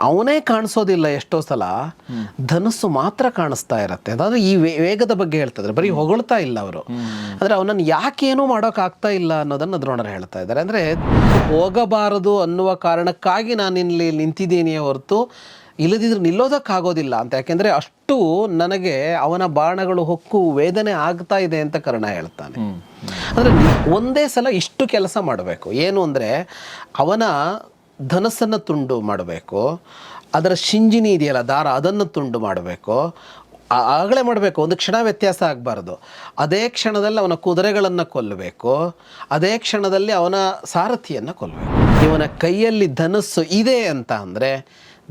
ಅವನೇ ಕಾಣಿಸೋದಿಲ್ಲ ಎಷ್ಟೋ ಸಲ. ಧನಸ್ಸು ಮಾತ್ರ ಕಾಣಿಸ್ತಾ ಇರತ್ತೆ. ಅದಾದ್ರೆ ಈ ವೇಗದ ಬಗ್ಗೆ ಹೇಳ್ತಿದ್ರೆ ಬರೀ ಹೊಗಳ್ತಾ ಇಲ್ಲ ಅವರು. ಅಂದ್ರೆ ಅವನನ್ನು ಯಾಕೇನೂ ಮಾಡೋಕ್ ಆಗ್ತಾ ಇಲ್ಲ ಅನ್ನೋದನ್ನ ದ್ರೋಣರು ಹೇಳ್ತಾ ಇದ್ದಾರೆ. ಅಂದ್ರೆ ಹೋಗಬಾರದು ಅನ್ನುವ ಕಾರಣಕ್ಕಾಗಿ ನಾನು ಇಲ್ಲಿ ನಿಂತಿದ್ದೀನಿ ಹೊರತು ಇಲ್ಲದಿದ್ರೆ ನಿಲ್ಲೋದಕ್ಕಾಗೋದಿಲ್ಲ ಅಂತ. ಯಾಕೆಂದ್ರೆ ಅಷ್ಟು ನನಗೆ ಅವನ ಬಾಣಗಳು ಹೊಕ್ಕು ವೇದನೆ ಆಗ್ತಾ ಇದೆ ಅಂತ ಕರ್ಣ ಹೇಳ್ತಾನೆ. ಅಂದ್ರೆ ಒಂದೇ ಸಲ ಇಷ್ಟು ಕೆಲಸ ಮಾಡಬೇಕು. ಏನು ಅಂದ್ರೆ ಅವನ ಧನಸ್ಸನ್ನು ತುಂಡು ಮಾಡಬೇಕು, ಅದರ ಶಿಂಜಿನಿ ಇದೆಯಲ್ಲ, ದಾರ ಅದನ್ನು ತುಂಡು ಮಾಡಬೇಕು. ಆಗಲೇ ಮಾಡಬೇಕು, ಒಂದು ಕ್ಷಣ ವ್ಯತ್ಯಾಸ ಆಗಬಾರ್ದು. ಅದೇ ಕ್ಷಣದಲ್ಲಿ ಅವನ ಕುದುರೆಗಳನ್ನು ಕೊಲ್ಲಬೇಕು, ಅದೇ ಕ್ಷಣದಲ್ಲಿ ಅವನ ಸಾರಥಿಯನ್ನು ಕೊಲ್ಲಬೇಕು ಇವನ ಕೈಯಲ್ಲಿ ಧನಸ್ಸು ಇದೆ ಅಂತ ಅಂದರೆ,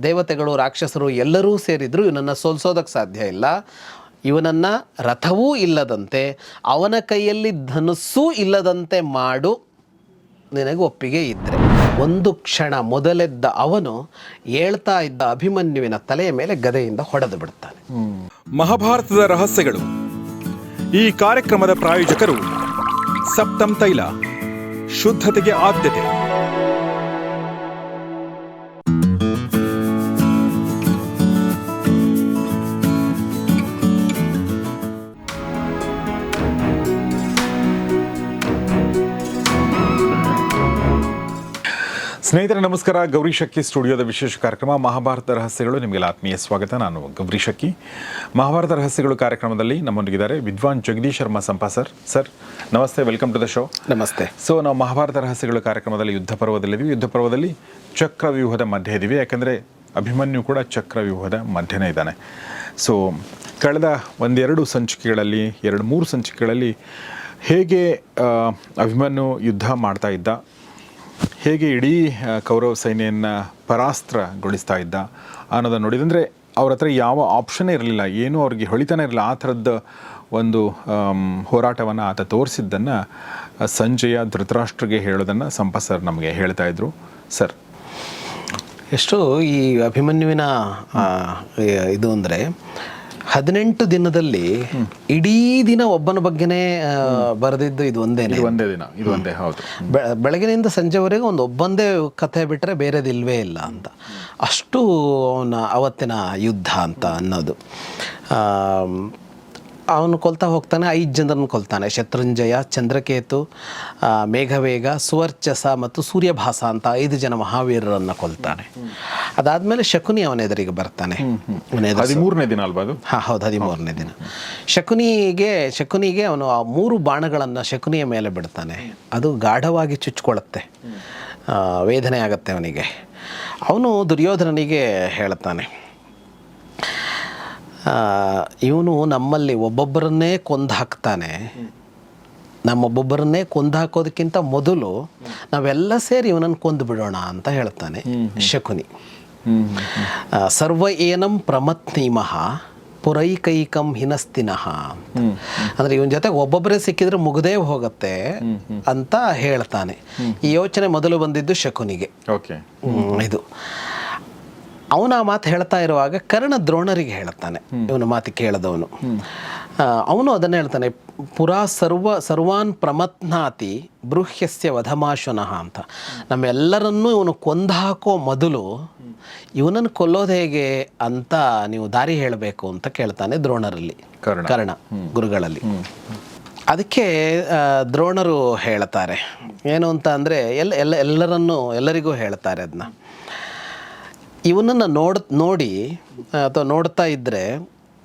ದೇವತೆಗಳು, ರಾಕ್ಷಸರು ಎಲ್ಲರೂ ಸೇರಿದರೂ ಇವನನ್ನು ಸೋಲ್ಸೋದಕ್ಕೆ ಸಾಧ್ಯ ಇಲ್ಲ. ಇವನನ್ನು ರಥವೂ ಇಲ್ಲದಂತೆ, ಅವನ ಕೈಯಲ್ಲಿ ಧನಸ್ಸೂ ಇಲ್ಲದಂತೆ ಮಾಡು, ನಿನಗೆ ಒಪ್ಪಿಗೆ ಇದ್ದರೆ ಒಂದು ಕ್ಷಣ ಮೊದಲೆದ್ದ ಅವನು ಹೇಳ್ತಾ ಇದ್ದ ಅಭಿಮನ್ಯುವಿನ ತಲೆಯ ಮೇಲೆ ಗದೆಯಿಂದ ಹೊಡೆದು ಬಿಡುತ್ತಾನೆ ಮಹಾಭಾರತದ ರಹಸ್ಯಗಳು. ಈ ಕಾರ್ಯಕ್ರಮದ ಪ್ರಾಯೋಜಕರು ಸಪ್ತಂ ತೈಲ, ಶುದ್ಧತೆಗೆ ಆದ್ಯತೆ. ಸ್ನೇಹಿತರೆ ನಮಸ್ಕಾರ. ಗೌರಿ ಶಕ್ಕಿ ಸ್ಟುಡಿಯೋದ ವಿಶೇಷ ಕಾರ್ಯಕ್ರಮ ಮಹಾಭಾರತ ರಹಸ್ಯಗಳು. ನಿಮಗೆಲ್ಲ ಆತ್ಮೀಯ ಸ್ವಾಗತ. ನಾನು ಗೌರಿ ಶಕ್ಕಿ ಮಹಾಭಾರತ ರಹಸ್ಯಗಳು ಕಾರ್ಯಕ್ರಮದಲ್ಲಿ ನಮ್ಮೊಂದಿಗಿದ್ದಾರೆ ವಿದ್ವಾನ್ ಜಗದೀಶ್ ಶರ್ಮಾ ಸಂಪಾ ಸರ್. ಸರ್ ನಮಸ್ತೆ. ವೆಲ್ಕಮ್ ಟು ದ ಶೋ ನಮಸ್ತೆ. ಸೊ ನಾವು ಮಹಾಭಾರತ ರಹಸ್ಯಗಳು ಕಾರ್ಯಕ್ರಮದಲ್ಲಿ ಯುದ್ಧ ಪರ್ವದಲ್ಲಿದ್ದೀವಿ. ಯುದ್ಧ ಪರ್ವದಲ್ಲಿ ಚಕ್ರವ್ಯೂಹದ ಮಧ್ಯೆ ಇದ್ದೀವಿ. ಯಾಕೆಂದರೆ ಅಭಿಮನ್ಯು ಕೂಡ ಚಕ್ರವ್ಯೂಹದ ಮಧ್ಯನೇ ಇದ್ದಾನೆ. ಸೊ ಕಳೆದ ಒಂದೆರಡು ಸಂಚಿಕೆಗಳಲ್ಲಿ ಎರಡು ಮೂರು ಸಂಚಿಕೆಗಳಲ್ಲಿ ಹೇಗೆ ಅಭಿಮನ್ಯು ಯುದ್ಧ ಮಾಡ್ತಾ ಇದ್ದ ಹೇಗೆ ಇಡೀ ಕೌರವ ಸೈನ್ಯವನ್ನು ಪರಾಸ್ತ್ರಗೊಳಿಸ್ತಾ ಇದ್ದ ಅನ್ನೋದನ್ನು ನೋಡಿದಂದರೆ ಅವ್ರ ಹತ್ರ ಯಾವ ಆಪ್ಷನ್ನೇ ಇರಲಿಲ್ಲ. ಏನೂ ಅವ್ರಿಗೆ ಹೊಳಿತಾನೆ ಇರಲಿಲ್ಲ. ಆ ಥರದ್ದು ಒಂದು ಹೋರಾಟವನ್ನು ಆತ ತೋರಿಸಿದ್ದನ್ನು ಸಂಜಯ ಧೃತರಾಷ್ಟ್ರಿಗೆ ಹೇಳೋದನ್ನು ಸಂಪ ಸರ್ ನಮಗೆ ಹೇಳ್ತಾ ಇದ್ರು. ಸರ್. ಎಷ್ಟು ಈ ಅಭಿಮನ್ಯುವಿನ ಇದು ಅಂದರೆ ಹದಿನೆಂಟು ದಿನದಲ್ಲಿ ಇಡೀ ದಿನ ಒಬ್ಬನ ಬಗ್ಗೆನೇ ಬರೆದಿದ್ದು ಇದು ಒಂದೇನೆ ಒಂದೇ ದಿನ ಇದು ಒಂದೇ ಹೌದು. ಬೆಳಗಿನಿಂದ ಸಂಜೆವರೆಗೂ ಒಂದು ಒಬ್ಬಂದೇ ಕಥೆ ಬಿಟ್ಟರೆ ಬೇರೆದಿಲ್ವೇ ಇಲ್ಲ ಅಂತ. ಅಷ್ಟು ಅವನ ಅವತ್ತಿನ ಯುದ್ಧ ಅಂತ ಅನ್ನೋದು. ಅವನು ಕೊಲ್ತಾ ಹೋಗ್ತಾನೆ ಐದು ಜನರನ್ನು ಕೊಲ್ತಾನೆ. ಶತ್ರುಂಜಯ ಚಂದ್ರಕೇತು ಮೇಘವೇಗ ಸುವರ್ಚಸ ಮತ್ತು ಸೂರ್ಯಭಾಸ ಅಂತ ಐದು ಜನ ಮಹಾವೀರರನ್ನು ಕೊಲ್ತಾನೆ. ಅದಾದಮೇಲೆ ಶಕುನಿ ಅವನ ಎದುರಿಗೆ ಬರ್ತಾನೆ. ಹದಿಮೂರನೇ ದಿನ ಅಲ್ವಾ ಅದು? ಹಾಂ ಹೌದು ಹದಿಮೂರನೇ ದಿನ. ಶಕುನಿಗೆ ಶಕುನಿಗೆ ಅವನು ಆ ಮೂರು ಬಾಣಗಳನ್ನು ಶಕುನಿಯ ಮೇಲೆ ಬಿಡ್ತಾನೆ. ಅದು ಗಾಢವಾಗಿ ಚುಚ್ಕೊಳ್ಳುತ್ತೆ ವೇದನೆ ಆಗುತ್ತೆ ಅವನಿಗೆ. ಅವನು ದುರ್ಯೋಧನನಿಗೆ ಹೇಳ್ತಾನೆ ಇವನು ನಮ್ಮಲ್ಲಿ ಒಬ್ಬೊಬ್ಬರನ್ನೇ ಕೊಂದು ಹಾಕ್ತಾನೆ. ನಮ್ಮೊಬ್ಬೊಬ್ಬರನ್ನೇ ಕೊಂದು ಹಾಕೋದಕ್ಕಿಂತ ಮೊದಲು ನಾವೆಲ್ಲ ಸೇರಿ ಇವನನ್ನು ಕೊಂದು ಬಿಡೋಣ ಅಂತ ಹೇಳ್ತಾನೆ ಶಕುನಿ. ಸರ್ವ ಏನಂ ಪ್ರಮತ್ನೀಮಃ ಪುರೈಕೈಕಂ ಹಿನಸ್ತಿನಃ ಅಂದ್ರೆ ಇವನ ಜೊತೆ ಒಬ್ಬೊಬ್ಬರೇ ಸಿಕ್ಕಿದ್ರೆ ಮುಗದೇ ಹೋಗುತ್ತೆ ಅಂತ ಹೇಳ್ತಾನೆ. ಈ ಯೋಚನೆ ಮೊದಲು ಬಂದಿದ್ದು ಶಕುನಿಗೆ. ಇದು. ಅವನ ಆ ಮಾತು ಹೇಳ್ತಾ ಇರುವಾಗ ಕರ್ಣ ದ್ರೋಣರಿಗೆ ಹೇಳ್ತಾನೆ ಇವನ ಮಾತು ಕೇಳದವನು. ಅವನು ಅದನ್ನು ಹೇಳ್ತಾನೆ ಪುರಾ ಸರ್ವ ಸರ್ವಾನ್ ಪ್ರಮತ್ನಾತಿ ಬೃಹ್ಯಸ್ಯ ವಧಮಾಶುನಃ ಅಂತ. ನಮ್ಮೆಲ್ಲರನ್ನೂ ಇವನು ಕೊಂದಾಕೋ ಹಾಕೋ ಮೊದಲು ಇವನನ್ನು ಕೊಲ್ಲೋದು ಹೇಗೆ ಅಂತ ನೀವು ದಾರಿ ಹೇಳಬೇಕು ಅಂತ ಕೇಳ್ತಾನೆ ದ್ರೋಣರಲ್ಲಿ. ಕರ್ಣ. ಗುರುಗಳಲ್ಲಿ. ಅದಕ್ಕೆ ದ್ರೋಣರು ಹೇಳ್ತಾರೆ ಏನು ಅಂತ ಅಂದರೆ ಎಲ್ಲ ಎಲ್ಲ ಎಲ್ಲರನ್ನೂ ಎಲ್ಲರಿಗೂ ಹೇಳ್ತಾರೆ ಅದನ್ನ ಇವನನ್ನು ನೋಡ್, ನೋಡಿ ಅಥವಾ ನೋಡ್ತಾ ಇದ್ದರೆ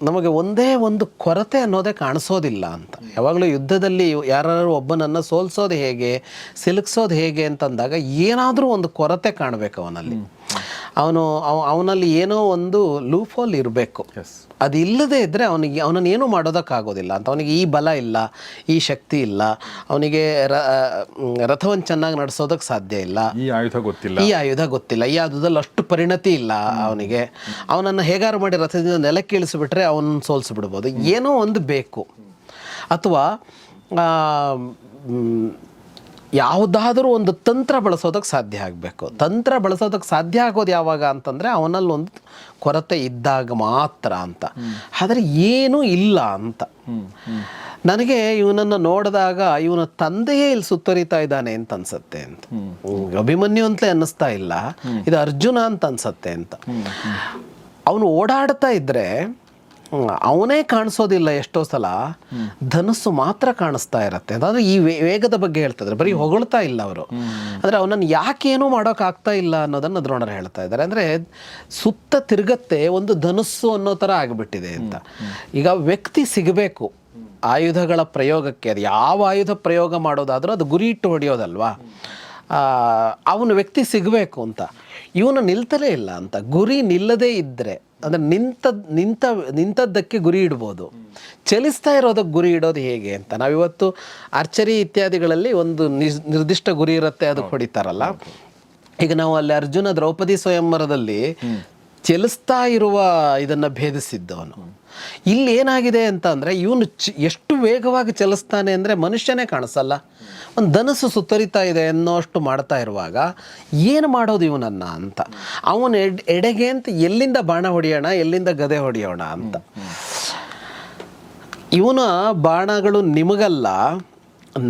ನಮಗೆ ಒಂದೇ ಒಂದು ಕೊರತೆ ಅನ್ನೋದೇ ಕಾಣಿಸೋದಿಲ್ಲ ಅಂತ. ಯಾವಾಗಲೂ ಯುದ್ಧದಲ್ಲಿ ಯಾರು ಒಬ್ಬನನ್ನು ಸೋಲ್ಸೋದು ಹೇಗೆ, ಸಿಲುಕ್ಸೋದು ಹೇಗೆ ಅಂತಂದಾಗ ಏನಾದರೂ ಒಂದು ಕೊರತೆ ಕಾಣಬೇಕು ಅವನಲ್ಲಿ. ಅವನು ಅವ- ಅವನಲ್ಲಿ ಏನೋ ಒಂದು ಲೂಫೋಲ್ ಇರಬೇಕು. ಅದು ಇಲ್ಲದೆ ಇದ್ದರೆ ಅವನಿಗೆ ಅವನನ್ನು ಏನೂ ಮಾಡೋದಕ್ಕಾಗೋದಿಲ್ಲ ಅಂತ. ಅವನಿಗೆ ಈ ಬಲ ಇಲ್ಲ ಈ ಶಕ್ತಿ ಇಲ್ಲ ಅವನಿಗೆ ರಥವನ್ನು ಚೆನ್ನಾಗಿ ನಡೆಸೋದಕ್ಕೆ ಸಾಧ್ಯ ಇಲ್ಲ. ಈ ಆಯುಧ ಗೊತ್ತಿಲ್ಲ. ಈ ಆಯುಧ ಗೊತ್ತಿಲ್ಲ. ಈ ಆಯುಧದಲ್ಲಿ ಅಷ್ಟು ಪರಿಣತಿ ಇಲ್ಲ ಅವನಿಗೆ. ಅವನನ್ನು ಹೇಗಾರು ಮಾಡಿ ರಥದಿಂದ ನೆಲಕ್ಕೆ ಇಳಿಸಿಬಿಟ್ರೆ ಅವನು ಸೋಲಿಸ್ಬಿಡ್ಬೋದು. ಏನೋ ಒಂದು ಬೇಕು. ಅಥವಾ ಯಾವುದಾದ್ರೂ ಒಂದು ತಂತ್ರ ಬಳಸೋದಕ್ಕೆ ಸಾಧ್ಯ ಆಗಬೇಕು. ತಂತ್ರ ಬಳಸೋದಕ್ಕೆ ಸಾಧ್ಯ ಆಗೋದು ಯಾವಾಗ ಅಂತಂದರೆ ಅವನಲ್ಲಿ ಒಂದು ಕೊರತೆ ಇದ್ದಾಗ ಮಾತ್ರ ಅಂತ. ಆದರೆ ಏನೂ ಇಲ್ಲ ಅಂತ. ನನಗೆ ಇವನನ್ನು ನೋಡಿದಾಗ ಇವನ ತಂದೆಯೇ ಇಲ್ಲಿ ಸುತ್ತರಿತಾ ಇದ್ದಾನೆ ಅಂತ ಅನ್ಸತ್ತೆ ಅಂತ. ಅಭಿಮನ್ಯು ಅಂತಲೇ ಅನ್ನಿಸ್ತಾ ಇಲ್ಲ. ಇದು ಅರ್ಜುನ ಅಂತ ಅನ್ಸತ್ತೆ ಅಂತ. ಅವನು ಓಡಾಡ್ತಾ ಹ್ಮ್, ಅವನೇ ಕಾಣಿಸೋದಿಲ್ಲ ಎಷ್ಟೋ ಸಲ. ಧನಸ್ಸು ಮಾತ್ರ ಕಾಣಿಸ್ತಾ ಇರತ್ತೆ. ಅದಾದ್ರೆ ಈ ವೇ- ವೇಗದ ಬಗ್ಗೆ ಹೇಳ್ತಿದ್ರೆ ಬರೀ ಹೊಗಳ್ತಾ ಇಲ್ಲ ಅವರು. ಅಂದ್ರೆ ಅವನನ್ನು ಯಾಕೇನೂ ಮಾಡೋಕೆ ಆಗ್ತಾ ಇಲ್ಲ ಅನ್ನೋದನ್ನ ದ್ರೋಣರು ಹೇಳ್ತಾ ಇದ್ದಾರೆ. ಅಂದ್ರೆ ಸುತ್ತ ತಿರುಗತ್ತೆ ಒಂದು ಧನಸ್ಸು ಅನ್ನೋ ಥರ ಆಗಿಬಿಟ್ಟಿದೆ ಅಂತ. ಈಗ ವ್ಯಕ್ತಿ ಸಿಗಬೇಕು. ಆಯುಧಗಳ ಪ್ರಯೋಗಕ್ಕೆ ಅದು ಯಾವ ಆಯುಧ ಪ್ರಯೋಗ ಮಾಡೋದಾದ್ರೂ ಅದು ಗುರಿ ಇಟ್ಟು ಹೊಡೆಯೋದಲ್ವಾ? ಅವನು ವ್ಯಕ್ತಿ ಸಿಗಬೇಕು ಅಂತ. ಇವನು ನಿಲ್ತಲೇ ಇಲ್ಲ ಅಂತ. ಗುರಿ ನಿಲ್ಲದೇ ಇದ್ದರೆ ಅಂದರೆ ನಿಂತ ನಿಂತ ನಿಂತದ್ದಕ್ಕೆ ಗುರಿ ಇಡ್ಬೋದು. ಚಲಿಸ್ತಾ ಇರೋದಕ್ಕೆ ಗುರಿ ಇಡೋದು ಹೇಗೆ ಅಂತ. ನಾವಿವತ್ತು ಆರ್ಚರಿ ಇತ್ಯಾದಿಗಳಲ್ಲಿ ಒಂದು ನಿರ್ದಿಷ್ಟ ಗುರಿ ಇರುತ್ತೆ ಅದಕ್ಕೆ ಹೊಡಿತಾರಲ್ಲ. ಈಗ ನಾವು ಅಲ್ಲಿ ಅರ್ಜುನ ದ್ರೌಪದಿ ಸ್ವಯಂವರದಲ್ಲಿ ಚಲಿಸ್ತಾ ಇರುವ ಇದನ್ನು ಭೇದಿಸಿದ್ದವನು. ಇಲ್ಲಿ ಏನಾಗಿದೆ ಅಂತ ಅಂದರೆ ಇವನು ಚ ಎಷ್ಟು ವೇಗವಾಗಿ ಚಲಿಸ್ತಾನೆ ಅಂದರೆ ಮನುಷ್ಯನೇ ಕಾಣಿಸಲ್ಲ. ಒಂದು ಧನಸ್ಸು ಸುತ್ತರಿತಾ ಇದೆ ಅನ್ನೋಷ್ಟು ಮಾಡ್ತಾ ಇರುವಾಗ ಏನು ಮಾಡೋದು ಇವನನ್ನ ಅಂತ? ಅವನು ಎಡ್, ಎಡೆಗೆ ಅಂತ ಎಲ್ಲಿಂದ ಬಾಣ ಹೊಡೆಯೋಣ, ಎಲ್ಲಿಂದ ಗದೆ ಹೊಡೆಯೋಣ ಅಂತ? ಇವನ ಬಾಣಗಳು ನಿಮಗಲ್ಲ,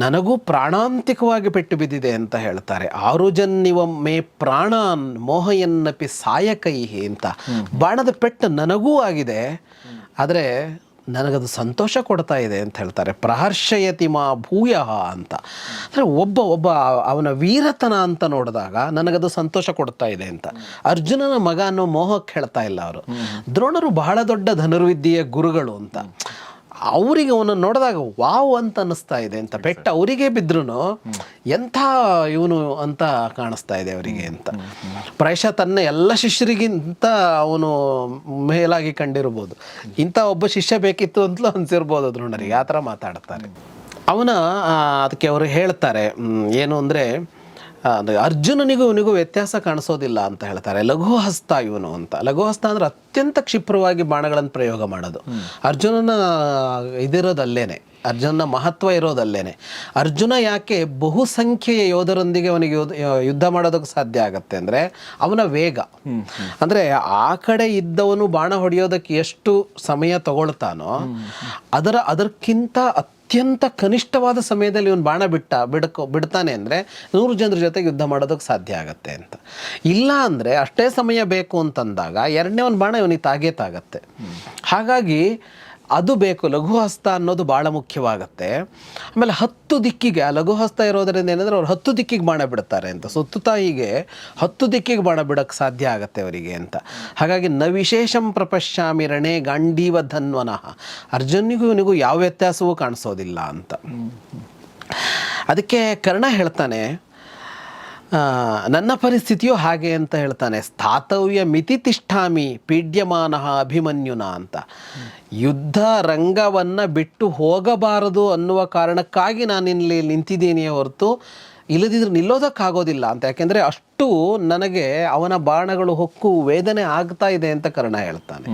ನನಗೂ ಪ್ರಾಣಾಂತಿಕವಾಗಿ ಪೆಟ್ಟು ಬಿದ್ದಿದೆ ಅಂತ ಹೇಳ್ತಾರೆ. ಆರು ಜನ್ನಿವ ಮೇ ಪ್ರಾಣಾನ್ ಮೋಹಯನ್ನಪಿ ಸಾಯಕೈಹಿ ಅಂತ. ಬಾಣದ ಪೆಟ್ಟು ನನಗೂ ಆಗಿದೆ, ಆದರೆ ನನಗದು ಸಂತೋಷ ಕೊಡ್ತಾ ಇದೆ ಅಂತ ಹೇಳ್ತಾರೆ. ಪ್ರಹರ್ಷಯತಿ ಮಾ ಭೂಯ ಅಂತ. ಅಂದರೆ ಒಬ್ಬ ಒಬ್ಬ ಅವನ ವೀರತನ ಅಂತ ನೋಡಿದಾಗ ನನಗದು ಸಂತೋಷ ಕೊಡ್ತಾ ಇದೆ ಅಂತ. ಅರ್ಜುನನ ಮಗ ಅನ್ನೋ ಮೋಹಕ್ಕೆ ಹೇಳ್ತಾ ಇಲ್ಲ ಅವರು. ದ್ರೋಣರು ಬಹಳ ದೊಡ್ಡ ಧನುರ್ವಿದ್ಯೆಯ ಗುರುಗಳು ಅಂತ. ಅವರಿಗೆ ಅವನನ್ನು ನೋಡಿದಾಗ ವಾವ್ ಅಂತ ಅನ್ನಿಸ್ತಾ ಇದೆ ಅಂತ. ಬೆಟ್ಟ ಅವರಿಗೆ ಬಿದ್ರೂ ಎಂಥ ಇವನು ಅಂತ ಕಾಣಿಸ್ತಾ ಇದೆ ಅವರಿಗೆ ಅಂತ. ಪ್ರಾಯಶಃ ತನ್ನ ಎಲ್ಲ ಶಿಷ್ಯರಿಗಿಂತ ಅವನು ಮೇಲಾಗಿ ಕಂಡಿರ್ಬೋದು. ಇಂಥ ಒಬ್ಬ ಶಿಷ್ಯ ಬೇಕಿತ್ತು ಅಂತಲೂ ಅನ್ಸಿರ್ಬೋದು ದ್ರೋಣರಿಗೆ. ಆ ಥರ ಮಾತಾಡ್ತಾರೆ. ಅವನ ಅದಕ್ಕೆ ಅವರು ಹೇಳ್ತಾರೆ ಏನು ಅಂದರೆ ಅರ್ಜುನನಿಗೂ ಇವನಿಗೂ ವ್ಯತ್ಯಾಸ ಕಾಣಿಸೋದಿಲ್ಲ ಅಂತ ಹೇಳ್ತಾರೆ. ಲಘು ಹಸ್ತ ಇವನು ಅಂತ. ಲಘು ಹಸ್ತ ಅಂದ್ರೆ ಅತ್ಯಂತ ಕ್ಷಿಪ್ರವಾಗಿ ಬಾಣಗಳನ್ನು ಪ್ರಯೋಗ ಮಾಡೋದು. ಅರ್ಜುನನ ಇದಿರೋದಲ್ಲೇನೆ. ಅರ್ಜುನನ ಮಹತ್ವ ಇರೋದಲ್ಲೇನೆ. ಅರ್ಜುನ ಯಾಕೆ ಬಹುಸಂಖ್ಯೆಯ ಯೋಧರೊಂದಿಗೆ ಅವನಿಗೆ ಯುದ್ಧ ಮಾಡೋದಕ್ಕೆ ಸಾಧ್ಯ ಆಗತ್ತೆ ಅಂದರೆ ಅವನ ವೇಗ. ಅಂದರೆ ಆ ಕಡೆ ಇದ್ದವನು ಬಾಣ ಹೊಡೆಯೋದಕ್ಕೆ ಎಷ್ಟು ಸಮಯ ತಗೊಳ್ತಾನೋ, ಅದರ, ಅದಕ್ಕಿಂತ ಅತ್ಯಂತ ಕನಿಷ್ಠವಾದ ಸಮಯದಲ್ಲಿ ಇವನು ಬಾಣ ಬಿಟ್ಟ, ಬಿಡಕೊ, ಬಿಡ್ತಾನೆ ಅಂದರೆ ನೂರು ಜನರ ಜೊತೆಗೆ ಯುದ್ಧ ಮಾಡೋದಕ್ಕೆ ಸಾಧ್ಯ ಆಗುತ್ತೆ ಅಂತ. ಇಲ್ಲ ಅಂದರೆ ಅಷ್ಟೇ ಸಮಯ ಬೇಕು ಅಂತಂದಾಗ ಎರಡನೇ ಒಂದು ಬಾಣ ಇವನಿಗೆ ತಾಗೇ ತಾಗತ್ತೆ ಹಾಗಾಗಿ ಅದು ಬೇಕು ಲಘುಹಸ್ತ ಅನ್ನೋದು ಭಾಳ ಮುಖ್ಯವಾಗತ್ತೆ. ಆಮೇಲೆ ಹತ್ತು ದಿಕ್ಕಿಗೆ, ಆ ಲಘುಹಸ್ತ ಇರೋದರಿಂದ ಏನಂದರೆ ಅವ್ರು ಹತ್ತು ದಿಕ್ಕಿಗೆ ಬಾಣ ಬಿಡ್ತಾರೆ ಅಂತ. ಸುತ್ತು ತಾಯಿಗೆ ಹತ್ತು ದಿಕ್ಕಿಗೆ ಬಾಣ ಬಿಡೋಕ್ಕೆ ಸಾಧ್ಯ ಆಗತ್ತೆ ಅವರಿಗೆ ಅಂತ. ಹಾಗಾಗಿ ನ ವಿಶೇಷಂ ಪ್ರಪಶ್ಯಾಮಿ ರಣೇ ಗಾಂಡೀವ ಧನ್ವನಃ. ಅರ್ಜುನಿಗೂ ಇವನಿಗೂ ಯಾವ ವ್ಯತ್ಯಾಸವೂ ಕಾಣಿಸೋದಿಲ್ಲ ಅಂತ. ಅದಕ್ಕೆ ಕರ್ಣ ಹೇಳ್ತಾನೆ ನನ್ನ ಪರಿಸ್ಥಿತಿಯು ಹಾಗೆ ಅಂತ ಹೇಳ್ತಾನೆ. ಸ್ಥಾತವ್ಯ ಮಿತಿ ತಿಷ್ಠಾಮಿ ಪೀಡ್ಯಮಾನ ಅಭಿಮನ್ಯುನ ಅಂತ. ಯುದ್ಧ ರಂಗವನ್ನು ಬಿಟ್ಟು ಹೋಗಬಾರದು ಅನ್ನುವ ಕಾರಣಕ್ಕಾಗಿ ನಾನು ಇಲ್ಲಿ ನಿಂತಿದ್ದೀನಿ ಹೊರತು ಇಲ್ಲದಿದ್ರೆ ನಿಲ್ಲೋದಕ್ಕಾಗೋದಿಲ್ಲ ಅಂತ. ಯಾಕೆಂದರೆ ಅಷ್ಟು ನನಗೆ ಅವನ ಬಾಣಗಳು ಹೊಕ್ಕು ವೇದನೆ ಆಗ್ತಾ ಇದೆ ಅಂತ ಕರ್ಣ ಹೇಳ್ತಾನೆ.